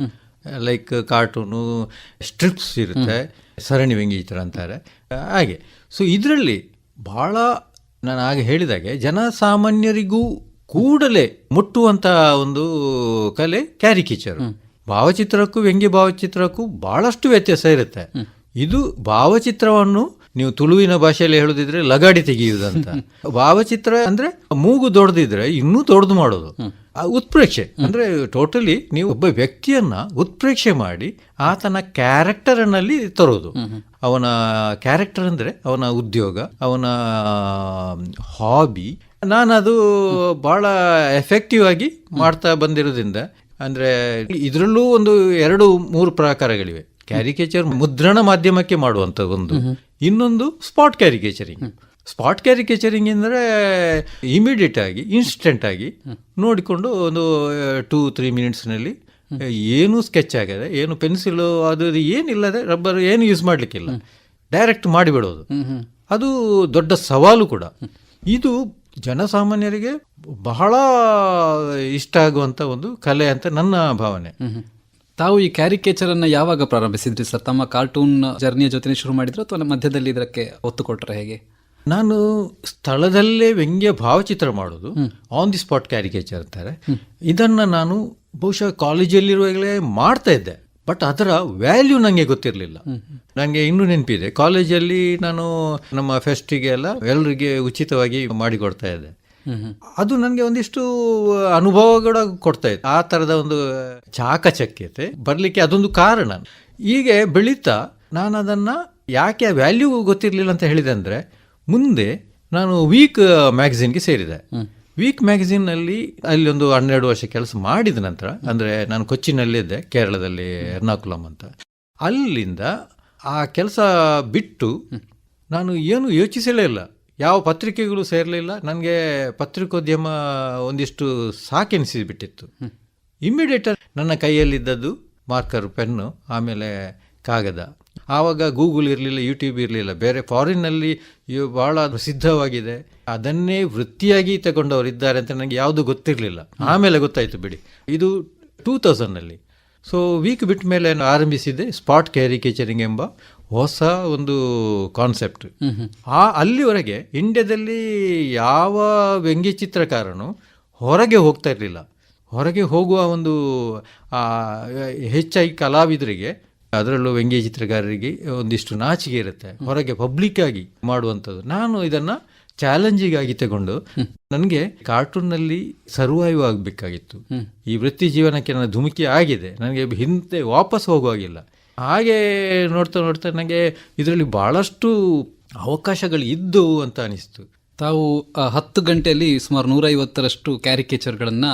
ಲೈಕ್ ಕಾರ್ಟೂನು ಸ್ಟ್ರಿಪ್ಸ್ ಇರುತ್ತೆ ಸರಣಿ ವ್ಯಂಗ್ಯಚಿತ್ರ ಅಂತಾರೆ. ಹಾಗೆ. ಸೊ ಇದರಲ್ಲಿ ಭಾಳ ನಾನು ಆಗ ಹೇಳಿದಾಗೆ ಜನಸಾಮಾನ್ಯರಿಗೂ ಕೂಡಲೇ ಮುಟ್ಟುವಂಥ ಒಂದು ಕಲೆ ಕ್ಯಾರಿಕೇಚರ್ ಭಾವಚಿತ್ರಕ್ಕೂ ವ್ಯಂಗ್ಯ ಭಾವಚಿತ್ರಕ್ಕೂ ಬಹಳಷ್ಟು ವ್ಯತ್ಯಾಸ ಇರುತ್ತೆ. ಇದು ಭಾವಚಿತ್ರವನ್ನು ನೀವು ತುಳುವಿನ ಭಾಷೆಯಲ್ಲಿ ಹೇಳುದಿದ್ರೆ ಲಗಾಡಿ ತೆಗೆಯುವುದಂತ. ಭಾವಚಿತ್ರ ಅಂದ್ರೆ ಮೂಗು ದೊಡ್ಡದಿದ್ರೆ ಇನ್ನೂ ದೊಡ್ಡದು ಮಾಡೋದು. ಆ ಉತ್ಪ್ರೇಕ್ಷೆ. ಅಂದ್ರೆ ಟೋಟಲಿ ನೀವು ಒಬ್ಬ ವ್ಯಕ್ತಿಯನ್ನ ಉತ್ಪ್ರೇಕ್ಷೆ ಮಾಡಿ ಆತನ ಕ್ಯಾರೆಕ್ಟರ್ನಲ್ಲಿ ತರೋದು. ಅವನ ಕ್ಯಾರೆಕ್ಟರ್ ಅಂದ್ರೆ ಅವನ ಉದ್ಯೋಗ ಅವನ ಹಾಬಿ. ಅದು ಬಹಳ ಎಫೆಕ್ಟಿವ್ ಆಗಿ ಮಾಡ್ತಾ ಬಂದಿರೋದ್ರಿಂದ ಅಂದ್ರೆ ಇದರಲ್ಲೂ ಒಂದು ಎರಡು ಮೂರು ಪ್ರಕಾರಗಳಿವೆ. ಕ್ಯಾರಿಕೇಚರ್ ಮುದ್ರಣ ಮಾಧ್ಯಮಕ್ಕೆ ಮಾಡುವಂತ ಒಂದು. ಇನ್ನೊಂದು ಸ್ಪಾಟ್ ಕ್ಯಾರಿಕೇಚರಿಂಗ್ ಸ್ಪಾಟ್ ಕ್ಯಾರಿಕೇಚರಿಂಗ್ ಅಂದರೆ ಇಮಿಡಿಯೇಟ್ ಆಗಿ ಇನ್ಸ್ಟೆಂಟ್ ಆಗಿ ನೋಡಿಕೊಂಡು ಒಂದು ಟೂ ತ್ರೀ ಮಿನಿಟ್ಸ್ನಲ್ಲಿ ಏನು ಸ್ಕೆಚ್ ಆಗಿದೆ ಏನು ಪೆನ್ಸಿಲು ಅದು ಏನಿಲ್ಲದೆ ರಬ್ಬರ್ ಏನು ಯೂಸ್ ಮಾಡಲಿಕ್ಕಿಲ್ಲ. ಡೈರೆಕ್ಟ್ ಮಾಡಿಬಿಡೋದು. ಅದು ದೊಡ್ಡ ಸವಾಲು ಕೂಡ. ಇದು ಜನಸಾಮಾನ್ಯರಿಗೆ ಬಹಳ ಇಷ್ಟ ಆಗುವಂಥ ಒಂದು ಕಲೆ ಅಂತ ನನ್ನ ಭಾವನೆ. ತಾವು ಈ ಕ್ಯಾರಿಕೇಚರನ್ನು ಅನ್ನ ಯಾವಾಗ ಪ್ರಾರಂಭಿಸಿದ್ರಿ ಸರ್? ತಮ್ಮ ಕಾರ್ಟೂನ್ ಜರ್ನಿಯ ಜೊತೆ ಶುರು ಮಾಡಿದ್ರು ಅಥವಾ ಮಧ್ಯದಲ್ಲಿ ಇದಕ್ಕೆ ಒತ್ತು ಕೊಟ್ಟರೆ ಹೇಗೆ? ನಾನು ಸ್ಥಳದಲ್ಲೇ ವ್ಯಂಗ್ಯ ಭಾವಚಿತ್ರ ಮಾಡೋದು ಆನ್ ದಿ ಸ್ಪಾಟ್ ಕ್ಯಾರಿಕೇಚರ್ ಅಂತಾರೆ. ಇದನ್ನು ನಾನು ಬಹುಶಃ ಕಾಲೇಜಲ್ಲಿರುವಾಗಲೇ ಮಾಡ್ತಾ ಇದ್ದೆ. ಬಟ್ ಅದರ ವ್ಯಾಲ್ಯೂ ನನಗೆ ಗೊತ್ತಿರಲಿಲ್ಲ. ನನಗೆ ಇನ್ನೂ ನೆನಪಿದೆ. ಕಾಲೇಜಲ್ಲಿ ನಾನು ನಮ್ಮ ಫೆಸ್ಟಿಗೆ ಎಲ್ಲ ಎಲ್ಲರಿಗೆ ಉಚಿತವಾಗಿ ಮಾಡಿಕೊಡ್ತಾ ಇದ್ದೆ. ಅದು ನನಗೆ ಒಂದಿಷ್ಟು ಅನುಭವಗಳ ಕೊಡ್ತಾ ಇತ್ತು. ಆ ಥರದ ಒಂದು ಚಾಕಚಕ್ಯತೆ ಬರಲಿಕ್ಕೆ ಅದೊಂದು ಕಾರಣ. ಹೀಗೆ ಬೆಳೀತಾ ನಾನು ಅದನ್ನು ಯಾಕೆ ವ್ಯಾಲ್ಯೂ ಗೊತ್ತಿರಲಿಲ್ಲ ಅಂತ ಹೇಳಿದೆ ಅಂದರೆ, ಮುಂದೆ ನಾನು ವೀಕ್ ಮ್ಯಾಗಝಿನ್ಗೆ ಸೇರಿದೆ. ವೀಕ್ ಮ್ಯಾಗಝಿನ್ನಲ್ಲಿ ಅಲ್ಲಿ ಒಂದು ಹನ್ನೆರಡು ವರ್ಷ ಕೆಲಸ ಮಾಡಿದ ನಂತರ ಅಂದರೆ ನಾನು ಕೊಚ್ಚಿನಲ್ಲಿದ್ದೆ ಕೇರಳದಲ್ಲಿ ಎರ್ನಾಕುಲಂ ಅಂತ. ಅಲ್ಲಿಂದ ಆ ಕೆಲಸ ಬಿಟ್ಟು ನಾನು ಏನು ಯೋಚಿಸಲೇ ಇಲ್ಲ. ಯಾವ ಪತ್ರಿಕೆಗಳು ಸೇರಲಿಲ್ಲ ನನಗೆ ಪತ್ರಿಕೋದ್ಯಮ ಒಂದಿಷ್ಟು ಸಾಕೆನಿಸಿಬಿಟ್ಟಿತ್ತು ಇಮ್ಮಿಡಿಯೇಟ್ ನನ್ನ ಕೈಯಲ್ಲಿದ್ದದ್ದು ಮಾರ್ಕರ್ ಪೆನ್ನು ಆಮೇಲೆ ಕಾಗದ. ಆವಾಗ ಗೂಗಲ್ ಇರಲಿಲ್ಲ ಯೂಟ್ಯೂಬ್ ಇರಲಿಲ್ಲ. ಬೇರೆ ಫಾರಿನ್ನಲ್ಲಿ ಭಾಳ ಪ್ರಸಿದ್ಧವಾಗಿದೆ. ಅದನ್ನೇ ವೃತ್ತಿಯಾಗಿ ತಗೊಂಡವರು ಇದ್ದಾರೆ ಅಂತ ನನಗೆ ಯಾವುದು ಗೊತ್ತಿರಲಿಲ್ಲ. ಆಮೇಲೆ ಗೊತ್ತಾಯಿತು ಬಿಡಿ. ಇದು ಟೂ ತೌಸಂಡ್ನಲ್ಲಿ. ಸೊ ವೀಕ್ ಬಿಟ್ಟ ಮೇಲೆ ನಾನು ಆರಂಭಿಸಿದ್ದೆ ಸ್ಪಾಟ್ ಕ್ಯಾರಿಕೇಚರಿಂಗ್ ಎಂಬ ಹೊಸ ಒಂದು ಕಾನ್ಸೆಪ್ಟ್ ಆ ಅಲ್ಲಿವರೆಗೆ ಇಂಡಿಯಾದಲ್ಲಿ ಯಾವ ವ್ಯಂಗ್ಯ ಚಿತ್ರಕಾರನು ಹೊರಗೆ ಹೋಗ್ತಾ ಇರಲಿಲ್ಲ. ಹೊರಗೆ ಹೋಗುವ ಒಂದು ಹೆಚ್ಚಾಗಿ ಕಲಾವಿದರಿಗೆ ಅದರಲ್ಲೂ ವ್ಯಂಗ್ಯ ಚಿತ್ರಕಾರರಿಗೆ ಒಂದಿಷ್ಟು ನಾಚಿಕೆ ಇರುತ್ತೆ. ಹೊರಗೆ ಪಬ್ಲಿಕ್ ಆಗಿ ಮಾಡುವಂಥದ್ದು. ನಾನು ಇದನ್ನ ಚಾಲೆಂಜಿಗಾಗಿ ತಗೊಂಡು ನನಗೆ ಕಾರ್ಟೂನ್ನಲ್ಲಿ ಸರ್ವೈವ್ ಆಗಬೇಕಾಗಿತ್ತು. ಈ ವೃತ್ತಿ ಜೀವನಕ್ಕೆ ನನ್ನ ಧುಮುಕಿ ಆಗಿದೆ. ನನಗೆ ಹಿಂದೆ ವಾಪಸ್ ಹೋಗುವಾಗಿಲ್ಲ. ಹಾಗೆ ನೋಡ್ತಾ ನೋಡ್ತಾ ನನಗೆ ಇದರಲ್ಲಿ ಭಾಳಷ್ಟು ಅವಕಾಶಗಳು ಇದ್ದವು ಅಂತ ಅನಿಸ್ತು. ತಾವು ಹತ್ತು ಗಂಟೆಯಲ್ಲಿ ಸುಮಾರು ನೂರೈವತ್ತರಷ್ಟು ಕ್ಯಾರಿಕೇಚರ್ಗಳನ್ನ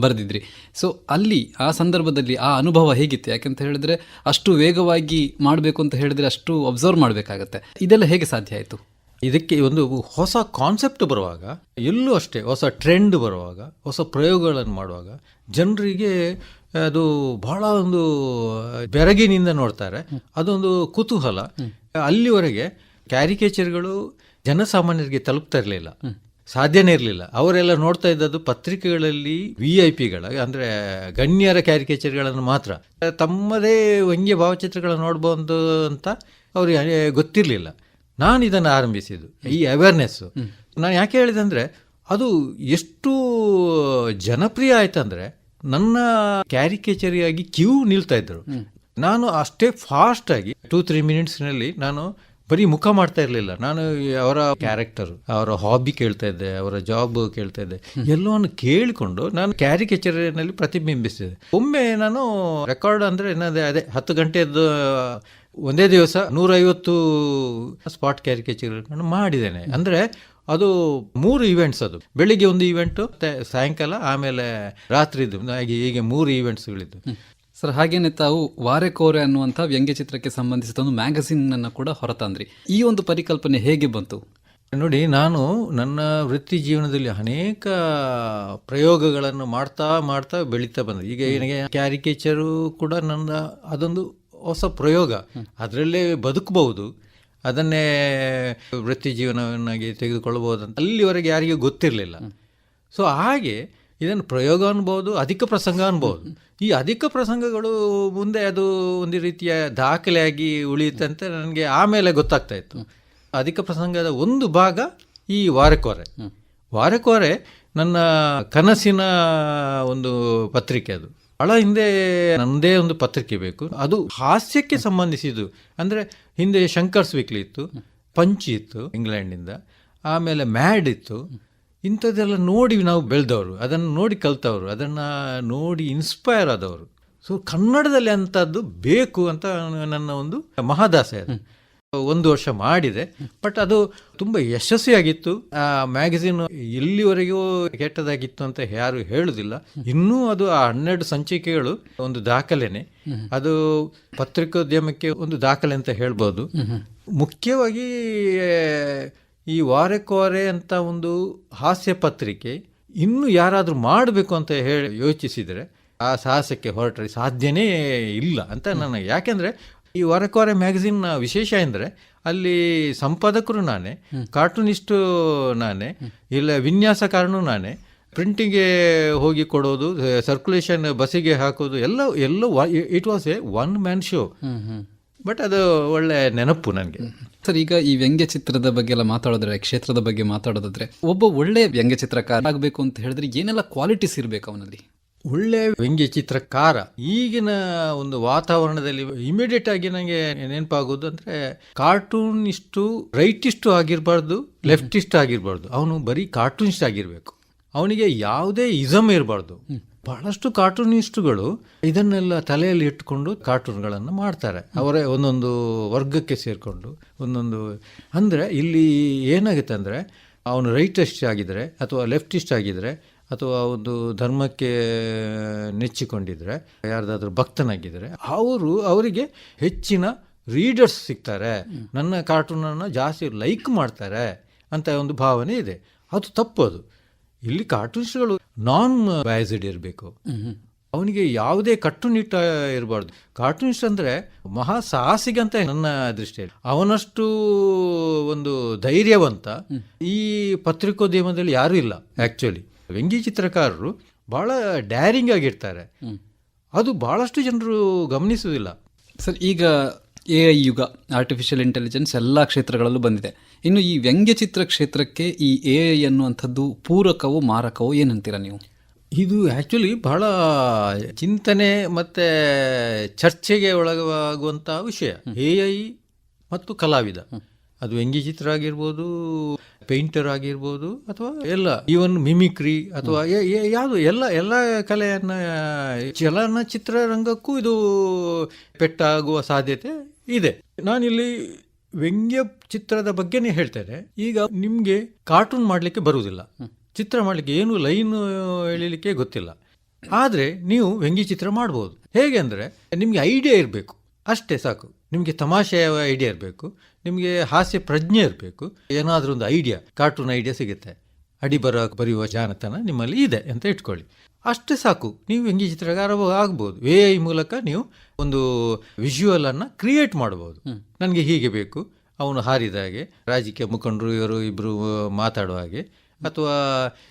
ಬರೆದಿದ್ರಿ. ಸೊ ಅಲ್ಲಿ ಆ ಸಂದರ್ಭದಲ್ಲಿ ಆ ಅನುಭವ ಹೇಗಿತ್ತು? ಯಾಕಂತ ಹೇಳಿದ್ರೆ ಅಷ್ಟು ವೇಗವಾಗಿ ಮಾಡಬೇಕು ಅಂತ ಹೇಳಿದ್ರೆ ಅಷ್ಟು ಅಬ್ಸರ್ವ್ ಮಾಡಬೇಕಾಗತ್ತೆ. ಇದೆಲ್ಲ ಹೇಗೆ ಸಾಧ್ಯ ಆಯಿತು? ಇದಕ್ಕೆ ಒಂದು ಹೊಸ ಕಾನ್ಸೆಪ್ಟ್ ಬರುವಾಗ ಎಲ್ಲೂ ಅಷ್ಟೇ ಹೊಸ ಟ್ರೆಂಡ್ ಬರುವಾಗ ಹೊಸ ಪ್ರಯೋಗಗಳನ್ನು ಮಾಡುವಾಗ ಜನರಿಗೆ ಅದು ಬಹಳ ಒಂದು ಬೆರಗಿನಿಂದ ನೋಡ್ತಾರೆ. ಅದೊಂದು ಕುತೂಹಲ. ಅಲ್ಲಿವರೆಗೆ ಕ್ಯಾರಿಕೇಚರ್ಗಳು ಜನಸಾಮಾನ್ಯರಿಗೆ ತಲುಪ್ತಾ ಇರಲಿಲ್ಲ. ಸಾಧ್ಯನೇ ಇರಲಿಲ್ಲ. ಅವರೆಲ್ಲ ನೋಡ್ತಾ ಇದ್ದದ್ದು ಪತ್ರಿಕೆಗಳಲ್ಲಿ ವಿ ಐ ಪಿಗಳ ಅಂದರೆ ಗಣ್ಯರ ಕ್ಯಾರಿಕೇಚರ್ಗಳನ್ನು ಮಾತ್ರ. ತಮ್ಮದೇ ವ್ಯಂಗ್ಯ ಭಾವಚಿತ್ರಗಳನ್ನು ನೋಡ್ಬೋದು ಅಂತ ಅವ್ರಿಗೆ ಗೊತ್ತಿರಲಿಲ್ಲ. ನಾನು ಇದನ್ನು ಆರಂಭಿಸಿದ್ದು ಈ ಅವೇರ್ನೆಸ್ಸು ನಾನು ಯಾಕೆ ಹೇಳಿದೆ ಅಂದರೆ ಅದು ಎಷ್ಟು ಜನಪ್ರಿಯ ಆಯ್ತಂದ್ರೆ ನನ್ನ ಕ್ಯಾರಿಕೇಚರಿಯಾಗಿ ಕ್ಯೂ ನಿಲ್ತಾ ಇದ್ರು ನಾನು ಅಷ್ಟೇ ಫಾಸ್ಟ್ ಆಗಿ ಟೂ ತ್ರೀ ಮಿನಿಟ್ಸ್ನಲ್ಲಿ ನಾನು ಬರೀ ಮುಖ ಮಾಡ್ತಾ ಇರಲಿಲ್ಲ. ನಾನು ಅವರ ಕ್ಯಾರೆಕ್ಟರ್ ಅವರ ಹಾಬಿ ಕೇಳ್ತಾ ಇದ್ದೆ, ಅವರ ಜಾಬ್ ಕೇಳ್ತಾ ಇದ್ದೆ, ಎಲ್ಲವನ್ನು ಕೇಳಿಕೊಂಡು ನಾನು ಕ್ಯಾರಿಕೇಚರ್ನಲ್ಲಿ ಪ್ರತಿಬಿಂಬಿಸಿದೆ. ಒಮ್ಮೆ ನಾನು ರೆಕಾರ್ಡ್ ಅಂದರೆ ಏನದೇ ಅದೇ ಹತ್ತು ಗಂಟೆದ್ದು ಒಂದೇ ದಿವಸ ನೂರೈವತ್ತು ಸ್ಪಾಟ್ ಕ್ಯಾರಿಕೇಚರ್ ಮಾಡಿದ್ದೇನೆ. ಅಂದರೆ ಅದು ಮೂರು ಇವೆಂಟ್ಸ್ ಅದು. ಬೆಳಿಗ್ಗೆ ಒಂದು ಇವೆಂಟು ಸಾಯಂಕಾಲ, ಆಮೇಲೆ ರಾತ್ರಿದು ಹಾಗೆ ಮೂರು ಇವೆಂಟ್ಸ್ಗಳಿದ್ದು ಸರ್ ಹಾಗೇನೆ ತಾವು ವಾರೆಕೋರೆ ಅನ್ನುವಂಥ ವ್ಯಂಗ್ಯ ಚಿತ್ರಕ್ಕೆ ಸಂಬಂಧಿಸಿದ ಒಂದು ಮ್ಯಾಗಝಿನ್ ಅನ್ನು ಕೂಡ ಹೊರತಂದ್ರಿ. ಈ ಒಂದು ಪರಿಕಲ್ಪನೆ ಹೇಗೆ ಬಂತು? ನೋಡಿ ನಾನು ನನ್ನ ವೃತ್ತಿ ಜೀವನದಲ್ಲಿ ಅನೇಕ ಪ್ರಯೋಗಗಳನ್ನು ಮಾಡ್ತಾ ಮಾಡ್ತಾ ಬೆಳೀತಾ ಬಂದೆ. ಈಗ ಏನಿಗೆ ಕ್ಯಾರಿಕೇಚರು ಕೂಡ ನನ್ನ ಅದೊಂದು ಹೊಸ ಪ್ರಯೋಗ. ಅದರಲ್ಲೇ ಬದುಕಬಹುದು. ಅದನ್ನೇ ವೃತ್ತಿ ಜೀವನವನ್ನಾಗಿ ತೆಗೆದುಕೊಳ್ಳಬಹುದು ಅಂತ ಅಲ್ಲಿವರೆಗೆ ಯಾರಿಗೂ ಗೊತ್ತಿರಲಿಲ್ಲ. ಸೊ ಹಾಗೆ ಇದನ್ನು ಪ್ರಯೋಗ ಅನ್ಬೋದು, ಅಧಿಕ ಪ್ರಸಂಗ ಅನ್ಬೋದು. ಈ ಅಧಿಕ ಪ್ರಸಂಗಗಳು ಮುಂದೆ ಅದು ಒಂದು ರೀತಿಯ ದಾಖಲೆಯಾಗಿ ಉಳಿಯುತ್ತಂತೆ ನನಗೆ ಆಮೇಲೆ ಗೊತ್ತಾಗ್ತಾ ಇತ್ತು. ಅಧಿಕ ಪ್ರಸಂಗದ ಒಂದು ಭಾಗ ಈ ವಾರಕೋರೆ ವಾರಕೋರೆ ನನ್ನ ಕನಸಿನ ಒಂದು ಪತ್ರಿಕೆ ಅದು. ಬಹಳ ಹಿಂದೆ ನಂದೇ ಒಂದು ಪತ್ರಿಕೆ ಬೇಕು. ಅದು ಹಾಸ್ಯಕ್ಕೆ ಸಂಬಂಧಿಸಿದ್ದು. ಅಂದರೆ ಹಿಂದೆ ಶಂಕರ್ಸ್ ವೀಕ್ಲಿ ಇತ್ತು, ಪಂಚಿ ಇತ್ತು ಇಂಗ್ಲೆಂಡಿಂದ, ಆಮೇಲೆ ಮ್ಯಾಡ್ ಇತ್ತು ಇಂಥದ್ದೆಲ್ಲ ನೋಡಿ ನಾವು ಬೆಳೆದವರು, ಅದನ್ನು ನೋಡಿ ಕಲ್ತವರು, ಅದನ್ನು ನೋಡಿ ಇನ್ಸ್ಪೈರ್ ಆದವರು. ಸೊ ಕನ್ನಡದಲ್ಲಿ ಅಂಥದ್ದು ಬೇಕು ಅಂತ ನನ್ನ ಒಂದು ಮಹಾದಾಸೆ ಅದು. ಒಂದು ವರ್ಷ ಮಾಡಿದೆ ಬಟ್ ಅದು ತುಂಬ ಯಶಸ್ವಿಯಾಗಿತ್ತು. ಆ ಮ್ಯಾಗಝಿನ್ ಎಲ್ಲಿವರೆಗೂ ಕೆಟ್ಟದಾಗಿತ್ತು ಅಂತ ಯಾರು ಹೇಳುದಿಲ್ಲ. ಇನ್ನೂ ಅದು ಆ ಹನ್ನೆರಡು ಸಂಚಿಕೆಗಳು ಒಂದು ದಾಖಲೆನೆ. ಅದು ಪತ್ರಿಕೋದ್ಯಮಕ್ಕೆ ಒಂದು ದಾಖಲೆ ಅಂತ ಹೇಳ್ಬೋದು. ಮುಖ್ಯವಾಗಿ ಈ ವಾರಕ್ಕೋರೆ ಅಂತ ಒಂದು ಹಾಸ್ಯ ಪತ್ರಿಕೆ ಇನ್ನು ಯಾರಾದರೂ ಮಾಡಬೇಕು ಅಂತ ಹೇಳಿ ಯೋಚಿಸಿದರೆ ಆ ಸಾಹಸಕ್ಕೆ ಹೊರಟ್ರೆ ಸಾಧ್ಯನೇ ಇಲ್ಲ ಅಂತ ನನಗೆ. ಯಾಕೆಂದ್ರೆ ಈ ವಾರಕ್ಕೋರೆ ಮ್ಯಾಗಝಿನ್ನ ವಿಶೇಷ ಎಂದರೆ ಅಲ್ಲಿ ಸಂಪಾದಕರು ನಾನೇ ಕಾರ್ಟೂನಿಸ್ಟು ನಾನೇ ಇಲ್ಲ ವಿನ್ಯಾಸಕಾರನು ನಾನೇ. ಪ್ರಿಂಟಿಗೆ ಹೋಗಿ ಕೊಡೋದು ಸರ್ಕ್ಯುಲೇಷನ್ ಬಸ್ಸಿಗೆ ಹಾಕೋದು ಎಲ್ಲ ಎಲ್ಲ it was a one man show but ಅದು ಒಳ್ಳೆ ನೆನಪು ನನಗೆ. ಸರ್ ಈಗ ಈ ವ್ಯಂಗ್ಯ ಚಿತ್ರದ ಬಗ್ಗೆ ಎಲ್ಲ ಮಾತಾಡೋದ್ರೆ ಕ್ಷೇತ್ರದ ಬಗ್ಗೆ ಮಾತಾಡೋದಾದ್ರೆ ಒಬ್ಬ ಒಳ್ಳೆ ವ್ಯಂಗ್ಯ ಚಿತ್ರಕಾರ ಆಗಬೇಕು ಅಂತ ಹೇಳಿದ್ರೆ ಏನೆಲ್ಲ ಕ್ವಾಲಿಟೀಸ್ ಇರಬೇಕು ಅವನಲ್ಲಿ? ಒಳ್ಳೆ ವ್ಯಂಗ್ಯ ಚಿತ್ರಕಾರ ಈಗಿನ ಒಂದು ವಾತಾವರಣದಲ್ಲಿ ಇಮಿಡಿಯೇಟ್ ಆಗಿ ನನಗೆ ನೆನಪಾಗೋದು ಅಂದರೆ ಕಾರ್ಟೂನ್ ಇಷ್ಟು ರೈಟಿಸ್ಟು ಆಗಿರಬಾರ್ದು ಲೆಫ್ಟಿಸ್ಟ್ ಆಗಿರಬಾರ್ದು. ಅವನು ಬರೀ ಕಾರ್ಟೂನಿಸ್ಟ್ ಆಗಿರಬೇಕು. ಅವನಿಗೆ ಯಾವುದೇ ಇಸಮ್ ಇರಬಾರ್ದು. ಬಹಳಷ್ಟು ಕಾರ್ಟೂನಿಸ್ಟ್ಗಳು ಇದನ್ನೆಲ್ಲ ತಲೆಯಲ್ಲಿ ಇಟ್ಟುಕೊಂಡು ಕಾರ್ಟೂನ್ಗಳನ್ನು ಮಾಡ್ತಾರೆ. ಅವರೇ ಒಂದೊಂದು ವರ್ಗಕ್ಕೆ ಸೇರಿಕೊಂಡು ಒಂದೊಂದು ಅಂದರೆ ಇಲ್ಲಿ ಏನಾಗುತ್ತೆ ಅಂದರೆ ಅವನು ರೈಟಿಸ್ಟ್ ಆಗಿದ್ರೆ ಅಥವಾ ಲೆಫ್ಟಿಸ್ಟ್ ಆಗಿದ್ರೆ ಅಥವಾ ಒಂದು ಧರ್ಮಕ್ಕೆ ನೆಚ್ಚಿಕೊಂಡಿದ್ದರೆ ಯಾರ್ದಾದ್ರೂ ಭಕ್ತನಾಗಿದ್ದರೆ ಅವರು ಅವರಿಗೆ ಹೆಚ್ಚಿನ ರೀಡರ್ಸ್ ಸಿಗ್ತಾರೆ. ನನ್ನ ಕಾರ್ಟೂನನ್ನು ಜಾಸ್ತಿ ಲೈಕ್ ಮಾಡ್ತಾರೆ ಅಂತ ಒಂದು ಭಾವನೆ ಇದೆ. ಅದು ತಪ್ಪು ಅದು. ಇಲ್ಲಿ ಕಾರ್ಟೂನ್ಸ್ಗಳು ನಾನ್ ಬಯಾಸಿಡ್ ಇರಬೇಕು. ಅವನಿಗೆ ಯಾವುದೇ ಕಟ್ಟುನಿಟ್ಟ ಇರಬಾರ್ದು. ಕಾರ್ಟೂನಿಸ್ಟ್ ಅಂದ್ರೆ ಮಹಾ ಸಾಹಸಿಗಂತ ನನ್ನ ದೃಷ್ಟಿಯಲ್ಲಿ. ಅವನಷ್ಟು ಒಂದು ಧೈರ್ಯವಂತ ಈ ಪತ್ರಿಕೋದ್ಯಮದಲ್ಲಿ ಯಾರೂ ಇಲ್ಲ ಆ್ಯಕ್ಚುಲಿ ವ್ಯಂಗ್ಯ ಚಿತ್ರಕಾರರು ಬಹಳ ಡ್ಯಾರಿಂಗ್ ಆಗಿರ್ತಾರೆ. ಅದು ಬಹಳಷ್ಟು ಜನರು ಗಮನಿಸುವುದಿಲ್ಲ. ಸರ್ ಈಗ ಎ ಐ ಯುಗ ಆರ್ಟಿಫಿಷಿಯಲ್ ಇಂಟೆಲಿಜೆನ್ಸ್ ಎಲ್ಲ ಕ್ಷೇತ್ರಗಳಲ್ಲೂ ಬಂದಿದೆ. ಇನ್ನು ಈ ವ್ಯಂಗ್ಯಚಿತ್ರ ಕ್ಷೇತ್ರಕ್ಕೆ ಈ ಎ ಐ ಅನ್ನುವಂಥದ್ದು ಪೂರಕವೋ ಮಾರಕವೋ ಏನಂತೀರಾ ನೀವು? ಇದು ಆ್ಯಕ್ಚುಲಿ ಬಹಳ ಚಿಂತನೆ ಮತ್ತು ಚರ್ಚೆಗೆ ಒಳಗಾಗುವಂಥ ವಿಷಯ. ಎ ಐ ಮತ್ತು ಕಲಾವಿದ. ಅದು ವ್ಯಂಗ್ಯ ಚಿತ್ರ ಆಗಿರ್ಬೋದು ಪೇಂಟರ್ ಆಗಿರ್ಬೋದು ಅಥವಾ ಎಲ್ಲ ಈವನ್ ಮಿಮಿಕ್ರಿ ಅಥವಾ ಯಾವುದು ಎಲ್ಲ ಎಲ್ಲ ಕಲೆಯನ್ನು ಚಲನಚಿತ್ರರಂಗಕ್ಕೂ ಇದು ಪೆಟ್ಟಾಗುವ ಸಾಧ್ಯತೆ ಇದೆ. ನಾನಿಲ್ಲಿ ವ್ಯಂಗ್ಯ ಚಿತ್ರದ ಬಗ್ಗೆನೇ ಹೇಳ್ತೇನೆ ಈಗ ನಿಮಗೆ ಕಾರ್ಟೂನ್ ಮಾಡಲಿಕ್ಕೆ ಬರುವುದಿಲ್ಲ. ಚಿತ್ರ ಮಾಡಲಿಕ್ಕೆ ಏನು ಲೈನ್ ಎಳಿಲಿಕ್ಕೆ ಗೊತ್ತಿಲ್ಲ. ಆದರೆ ನೀವು ವ್ಯಂಗ್ಯ ಚಿತ್ರ ಮಾಡ್ಬೋದು. ಹೇಗೆ ಅಂದರೆ ನಿಮಗೆ ಐಡಿಯಾ ಇರಬೇಕು. ಅಷ್ಟೇ ಸಾಕು. ನಿಮಗೆ ತಮಾಷೆಯ ಐಡಿಯಾ ಇರಬೇಕು. ನಿಮಗೆ ಹಾಸ್ಯ ಪ್ರಜ್ಞೆ ಇರಬೇಕು. ಏನಾದರೂ ಒಂದು ಐಡಿಯಾ ಕಾರ್ಟೂನ್ ಐಡಿಯಾ ಸಿಗುತ್ತೆ. ಅಡಿ ಬರ ಬರೆಯುವ ಜಾನತನ ನಿಮ್ಮಲ್ಲಿ ಇದೆ ಅಂತ ಇಟ್ಕೊಳ್ಳಿ. ಅಷ್ಟೇ ಸಾಕು. ನೀವು ವ್ಯಂಗ್ಯ ಚಿತ್ರಕಾರ ಆಗ್ಬೋದು. ಎ ಐ ಮೂಲಕ ನೀವು ಒಂದು ವಿಜುವಲ್ ಅನ್ನ ಕ್ರಿಯೇಟ್ ಮಾಡಬಹುದು ನನಗೆ ಹೀಗೆ ಬೇಕು. ಅವನು ಹಾರಿದ ಹಾಗೆ ರಾಜಕೀಯ ಮುಖಂಡರು ಇವರು ಇಬ್ರು ಮಾತಾಡುವ ಹಾಗೆ. ಅಥವಾ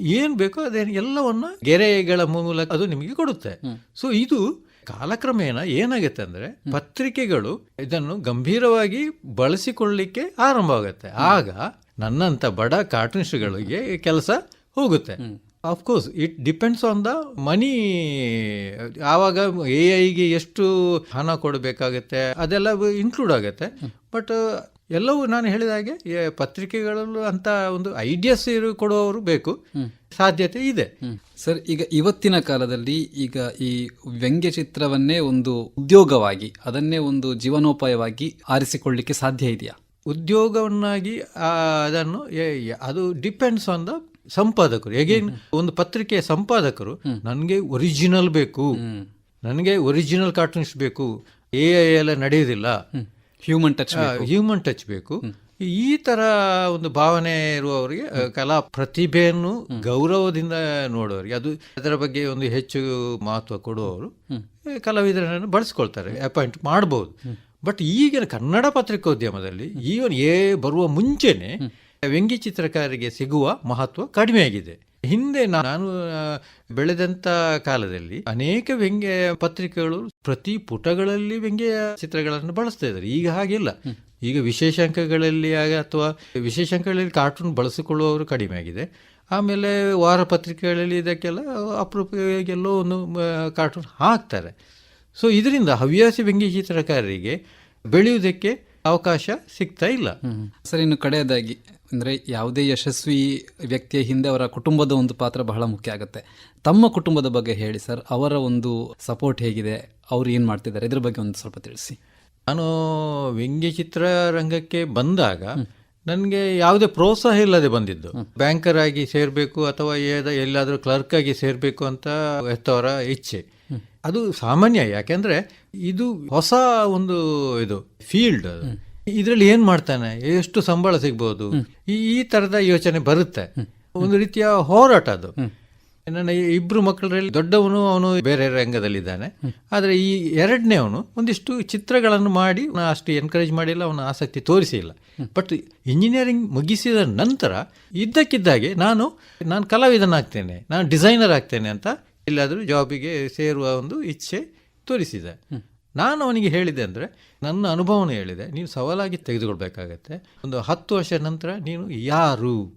ಏನ್ ಬೇಕೋ ಅದೇನು ಎಲ್ಲವನ್ನ ಗೆರೆಗಳ ಮೂಲಕ ಅದು ನಿಮಗೆ ಕೊಡುತ್ತೆ. ಸೊ ಇದು ಕಾಲಕ್ರಮೇಣ ಏನಾಗುತ್ತೆ ಅಂದ್ರೆ ಪತ್ರಿಕೆಗಳು ಇದನ್ನು ಗಂಭೀರವಾಗಿ ಬಳಸಿಕೊಳ್ಳಲಿಕ್ಕೆ ಆರಂಭ ಆಗುತ್ತೆ ಆಗ ನನ್ನಂತ ಬಡ ಕಾರ್ಟೂನಿಸ್ಟ್ಗಳಿಗೆ ಕೆಲಸ ಹೋಗುತ್ತೆ. Course it depends on the money ಆವಾಗ ಎ ಐಗೆ ಎಷ್ಟು ಹಣ ಕೊಡಬೇಕಾಗತ್ತೆ ಅದೆಲ್ಲ ಇನ್ಕ್ಲೂಡ್ ಆಗುತ್ತೆ. ಬಟ್ ಎಲ್ಲವೂ ನಾನು ಹೇಳಿದ ಹಾಗೆ ಪತ್ರಿಕೆಗಳಲ್ಲೂ ಅಂತ ಒಂದು ಐಡಿಯಾಸ್ ಇರು ಕೊಡುವವರು ಬೇಕು. ಸಾಧ್ಯತೆ ಇದೆ. ಸರ್ ಈಗ ಇವತ್ತಿನ ಕಾಲದಲ್ಲಿ ಈಗ ಈ ವ್ಯಂಗ್ಯ ಚಿತ್ರವನ್ನೇ ಒಂದು ಉದ್ಯೋಗವಾಗಿ ಅದನ್ನೇ ಒಂದು ಜೀವನೋಪಾಯವಾಗಿ ಆರಿಸಿಕೊಳ್ಳಿಕ್ಕೆ ಸಾಧ್ಯ ಇದೆಯಾ? ಉದ್ಯೋಗವನ್ನಾಗಿ ಅದನ್ನು ಅದು ಡಿಪೆಂಡ್ಸ್ ಆನ್ ದ ಸಂಪಾದಕರು. ಎಗೇನ್ ಒಂದು ಪತ್ರಿಕೆಯ ಸಂಪಾದಕರು ನನಗೆ ಒರಿಜಿನಲ್ ಬೇಕು. ನನಗೆ ಒರಿಜಿನಲ್ ಕಾರ್ಟೂನ್ಸ್ ಬೇಕು. ಎ ಐ ಎಲ್ಲ ನಡೆಯೋದಿಲ್ಲ. ಹ್ಯೂಮನ್ ಟಚ್ ಹ್ಯೂಮನ್ ಟಚ್ ಬೇಕು. ಈ ತರ ಒಂದು ಭಾವನೆ ಇರುವವರಿಗೆ ಕಲಾ ಪ್ರತಿಭೆಯನ್ನು ಗೌರವದಿಂದ ನೋಡುವವರಿಗೆ ಅದು ಅದರ ಬಗ್ಗೆ ಒಂದು ಹೆಚ್ಚು ಮಹತ್ವ ಕೊಡುವವರು ಕಲಾವಿದರನ್ನು ಬಳಸ್ಕೊಳ್ತಾರೆ ಅಪಾಯಿಂಟ್ ಮಾಡಬಹುದು ಬಟ್ ಈಗಿನ ಕನ್ನಡ ಪತ್ರಿಕೋದ್ಯಮದಲ್ಲಿ ಈವನ್ ಏ ಬರುವ ಮುಂಚೆನೆ ವ್ಯಂಗ್ಯ ಚಿತ್ರಕಾರರಿಗೆ ಸಿಗುವ ಮಹತ್ವ ಕಡಿಮೆಯಾಗಿದೆ. ಹಿಂದೆ ನಾನು ಬೆಳೆದಂತ ಕಾಲದಲ್ಲಿ ಅನೇಕ ವ್ಯಂಗ್ಯ ಪತ್ರಿಕೆಗಳು ಪ್ರತಿ ಪುಟಗಳಲ್ಲಿ ವ್ಯಂಗ್ಯ ಚಿತ್ರಗಳನ್ನು ಬಳಸ್ತಾ ಇದ್ದಾರೆ. ಈಗ ಹಾಗಿಲ್ಲ. ಈಗ ವಿಶೇಷಾಂಕಗಳಲ್ಲಿ ಆಗ ಅಥವಾ ವಿಶೇಷಾಂಕಗಳಲ್ಲಿ ಕಾರ್ಟೂನ್ ಬಳಸಿಕೊಳ್ಳುವವರು ಕಡಿಮೆ ಆಗಿದೆ ಆಮೇಲೆ ವಾರ ಪತ್ರಿಕೆಗಳಲ್ಲಿ ಇದಕ್ಕೆಲ್ಲ ಅಪರೂಪಕ್ಕೆಲ್ಲೋ ಒಂದು ಕಾರ್ಟೂನ್ ಹಾಕ್ತಾರೆ. ಸೊ ಇದರಿಂದ ಹವ್ಯಾಸಿ ವ್ಯಂಗ್ಯ ಚಿತ್ರಕಾರರಿಗೆ ಬೆಳೆಯುವುದಕ್ಕೆ ಅವಕಾಶ ಸಿಗ್ತಾ ಇಲ್ಲ. ಸರ್ ಇನ್ನು ಕಡೆಯದಾಗಿ. ಅಂದರೆ ಯಾವುದೇ ಯಶಸ್ವಿ ವ್ಯಕ್ತಿಯ ಹಿಂದೆ ಅವರ ಕುಟುಂಬದ ಒಂದು ಪಾತ್ರ ಬಹಳ ಮುಖ್ಯ ಆಗುತ್ತೆ. ತಮ್ಮ ಕುಟುಂಬದ ಬಗ್ಗೆ ಹೇಳಿ ಸರ್ ಅವರ ಒಂದು ಸಪೋರ್ಟ್ ಹೇಗಿದೆ ಅವ್ರು ಏನು ಮಾಡ್ತಿದ್ದಾರೆ? ಇದ್ರ ಬಗ್ಗೆ ಒಂದು ಸ್ವಲ್ಪ ತಿಳಿಸಿ. ನಾನು ವ್ಯಂಗ್ಯಚಿತ್ರ ಚಿತ್ರರಂಗಕ್ಕೆ ಬಂದಾಗ ನನಗೆ ಯಾವುದೇ ಪ್ರೋತ್ಸಾಹ ಇಲ್ಲದೆ ಬಂದಿದ್ದು. ಬ್ಯಾಂಕರ್ ಆಗಿ ಸೇರಬೇಕು ಅಥವಾ ಏದ ಎಲ್ಲಾದರೂ ಕ್ಲರ್ಕ್ ಆಗಿ ಸೇರಬೇಕು ಅಂತ ಎತ್ತವರ ಇಚ್ಛೆ. ಅದು ಸಾಮಾನ್ಯ ಯಾಕೆಂದರೆ ಇದು ಹೊಸ ಒಂದು ಇದು ಫೀಲ್ಡ್ ಇದರಲ್ಲಿ ಏನು ಮಾಡ್ತಾನೆ? ಎಷ್ಟು ಸಂಬಳ ಸಿಗ್ಬೋದು? ಈ ತರದ ಥರದ ಯೋಚನೆ ಬರುತ್ತೆ. ಒಂದು ರೀತಿಯ ಹೋರಾಟ ಅದು. ನನ್ನ ಇಬ್ರು ಮಕ್ಕಳಲ್ಲಿ ದೊಡ್ಡವನು ಅವನು ಬೇರೆ ರಂಗದಲ್ಲಿದ್ದಾನೆ. ಆದರೆ ಈ ಎರಡನೇ ಅವನು ಒಂದಿಷ್ಟು ಚಿತ್ರಗಳನ್ನು ಮಾಡಿ ಅಷ್ಟು ಎನ್ಕರೇಜ್ ಮಾಡಿಲ್ಲ ಅವನ ಆಸಕ್ತಿ ತೋರಿಸಿಲ್ಲ. ಬಟ್ ಇಂಜಿನಿಯರಿಂಗ್ ಮುಗಿಸಿದ ನಂತರ ಇದ್ದಕ್ಕಿದ್ದಾಗೆ ನಾನು ನಾನು ಕಲಾವಿದನಾಗ್ತೇನೆ ನಾನು ಡಿಸೈನರ್ ಆಗ್ತೇನೆ ಅಂತ ಎಲ್ಲಾದರೂ ಜಾಬಿಗೆ ಸೇರುವ ಒಂದು ಇಚ್ಛೆ ತೋರಿಸಿದೆ. ನಾನು ಅವನಿಗೆ ಹೇಳಿದೆ ಅಂದರೆ ನನ್ನ ಅನುಭವನ ಹೇಳಿದೆ ನೀನು ಸವಾಲಾಗಿ ತೆಗೆದುಕೊಳ್ಬೇಕಾಗತ್ತೆ. ಒಂದು ಹತ್ತು ವರ್ಷ ನಂತರ ನೀನು ಯಾರು?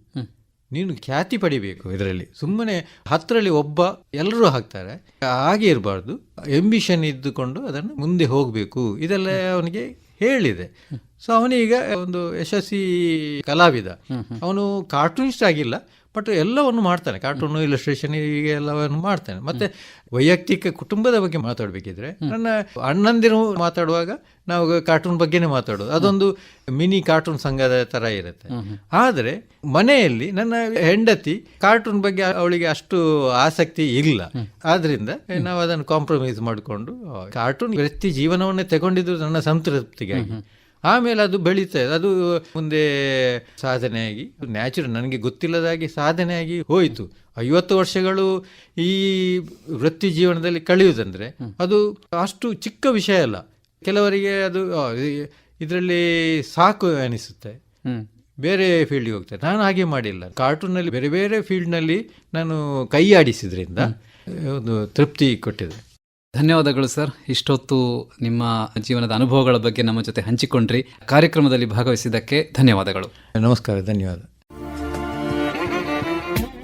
ನೀನು ಖ್ಯಾತಿ ಪಡಿಬೇಕು ಇದರಲ್ಲಿ. ಸುಮ್ಮನೆ ಹತ್ತರಲ್ಲಿ ಒಬ್ಬ ಎಲ್ಲರೂ ಹಾಕ್ತಾರೆ. ಹಾಗೆ ಇರಬಾರ್ದು. ಎಂಬಿಷನ್ ಇದ್ದುಕೊಂಡು ಅದನ್ನು ಮುಂದೆ ಹೋಗಬೇಕು. ಇದೆಲ್ಲ ಅವನಿಗೆ ಹೇಳಿದೆ. ಸೊ ಅವನೀಗ ಒಂದು ಯಶಸ್ವಿ ಕಲಾವಿದ. ಅವನು ಕಾರ್ಟೂನಿಸ್ಟ್ ಆಗಿಲ್ಲ ಬಟ್ ಎಲ್ಲವನ್ನು ಮಾಡ್ತಾನೆ. ಕಾರ್ಟೂನು ಇಲಸ್ಟ್ರೇಷನ್ ಹೀಗೆ ಎಲ್ಲವನ್ನು ಮಾಡ್ತಾನೆ. ಮತ್ತೆ ವೈಯಕ್ತಿಕ ಕುಟುಂಬದ ಬಗ್ಗೆ ಮಾತಾಡಬೇಕಿದ್ರೆ, ನನ್ನ ಅಣ್ಣಂದಿರು ಮಾತಾಡುವಾಗ ನಾವು ಕಾರ್ಟೂನ್ ಬಗ್ಗೆನೇ ಮಾತಾಡೋದು. ಅದೊಂದು ಮಿನಿ ಕಾರ್ಟೂನ್ ಸಂಘದ ತರ ಇರುತ್ತೆ. ಆದರೆ ಮನೆಯಲ್ಲಿ ನನ್ನ ಹೆಂಡತಿ ಕಾರ್ಟೂನ್ ಬಗ್ಗೆ ಅವಳಿಗೆ ಅಷ್ಟು ಆಸಕ್ತಿ ಇಲ್ಲ. ಆದ್ರಿಂದ ನಾವು ಅದನ್ನು ಕಾಂಪ್ರಮೈಸ್ ಮಾಡಿಕೊಂಡು ಕಾರ್ಟೂನ್ ವ್ಯಕ್ತಿ ಜೀವನವನ್ನೇ ತಗೊಂಡಿದ್ದು ನನ್ನ ಸಂತೃಪ್ತಿಗಾಗಿ. ಆಮೇಲೆ ಅದು ಬೆಳೀತದೆ. ಅದು ಮುಂದೆ ಸಾಧನೆಯಾಗಿ ನ್ಯಾಚುರಲ್ ನನಗೆ ಗೊತ್ತಿಲ್ಲದಾಗಿ ಸಾಧನೆಯಾಗಿ ಹೋಯಿತು. ಐವತ್ತು ವರ್ಷಗಳು ಈ ವೃತ್ತಿ ಜೀವನದಲ್ಲಿ ಕಳೆಯುವುದಂದ್ರೆ ಅದು ಅಷ್ಟು ಚಿಕ್ಕ ವಿಷಯ ಅಲ್ಲ. ಕೆಲವರಿಗೆ ಅದು ಇದರಲ್ಲಿ ಸಾಕು ಅನಿಸುತ್ತೆ. ಬೇರೆ ಫೀಲ್ಡ್ಗೆ ಹೋಗ್ತಾರೆ ನಾನು ಹಾಗೆ ಮಾಡಿಲ್ಲ. ಕಾರ್ಟೂನಲ್ಲಿ ಬೇರೆ ಬೇರೆ ಫೀಲ್ಡ್ನಲ್ಲಿ ನಾನು ಕೈ ಆಡಿಸಿದ್ರಿಂದ ಒಂದು ತೃಪ್ತಿ ಕೊಟ್ಟಿದೆ. ಧನ್ಯವಾದಗಳು ಸರ್. ಇಷ್ಟೊತ್ತು ನಿಮ್ಮ ಜೀವನದ ಅನುಭವಗಳ ಬಗ್ಗೆ ನಮ್ಮ ಜೊತೆ ಹಂಚಿಕೊಂಡ್ರಿ. ಕಾರ್ಯಕ್ರಮದಲ್ಲಿ ಭಾಗವಹಿಸಿದ್ದಕ್ಕೆ ಧನ್ಯವಾದಗಳು. ನಮಸ್ಕಾರ, ಧನ್ಯವಾದ.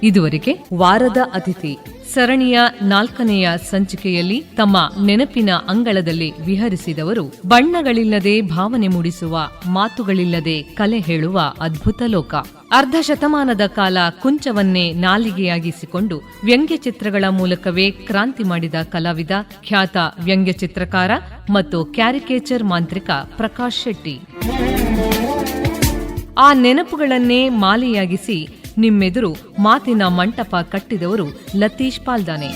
ಇದುವರೆಗೆ ವಾರದ ಅತಿಥಿ ಸರಣಿಯ ನಾಲ್ಕನೆಯ ಸಂಚಿಕೆಯಲ್ಲಿ ತಮ್ಮ ನೆನಪಿನ ಅಂಗಳದಲ್ಲಿ ವಿಹರಿಸಿದವರು ಬಣ್ಣಗಳಿಲ್ಲದೆ ಭಾವನೆ ಮೂಡಿಸುವ, ಮಾತುಗಳಿಲ್ಲದೆ ಕಲೆ ಹೇಳುವ ಅದ್ಭುತ ಲೋಕ. ಅರ್ಧ ಶತಮಾನದ ಕಾಲ ಕುಂಚವನ್ನೇ ನಾಲಿಗೆಯಾಗಿಸಿಕೊಂಡು ವ್ಯಂಗ್ಯಚಿತ್ರಗಳ ಮೂಲಕವೇ ಕ್ರಾಂತಿ ಮಾಡಿದ ಕಲಾವಿದ, ಖ್ಯಾತ ವ್ಯಂಗ್ಯಚಿತ್ರಕಾರ ಮತ್ತು ಕ್ಯಾರಿಕೇಚರ್ ಮಾಂತ್ರಿಕ ಪ್ರಕಾಶ್ ಶೆಟ್ಟಿ. ಆ ನೆನಪುಗಳನ್ನೇ ಮಾಲೆಯಾಗಿಸಿ ನಿಮ್ಮೆದುರು ಮಾತಿನ ಮಂಟಪ ಕಟ್ಟಿದವರು ಲತೀಶ್ ಪಾಲ್ದಾನೆ.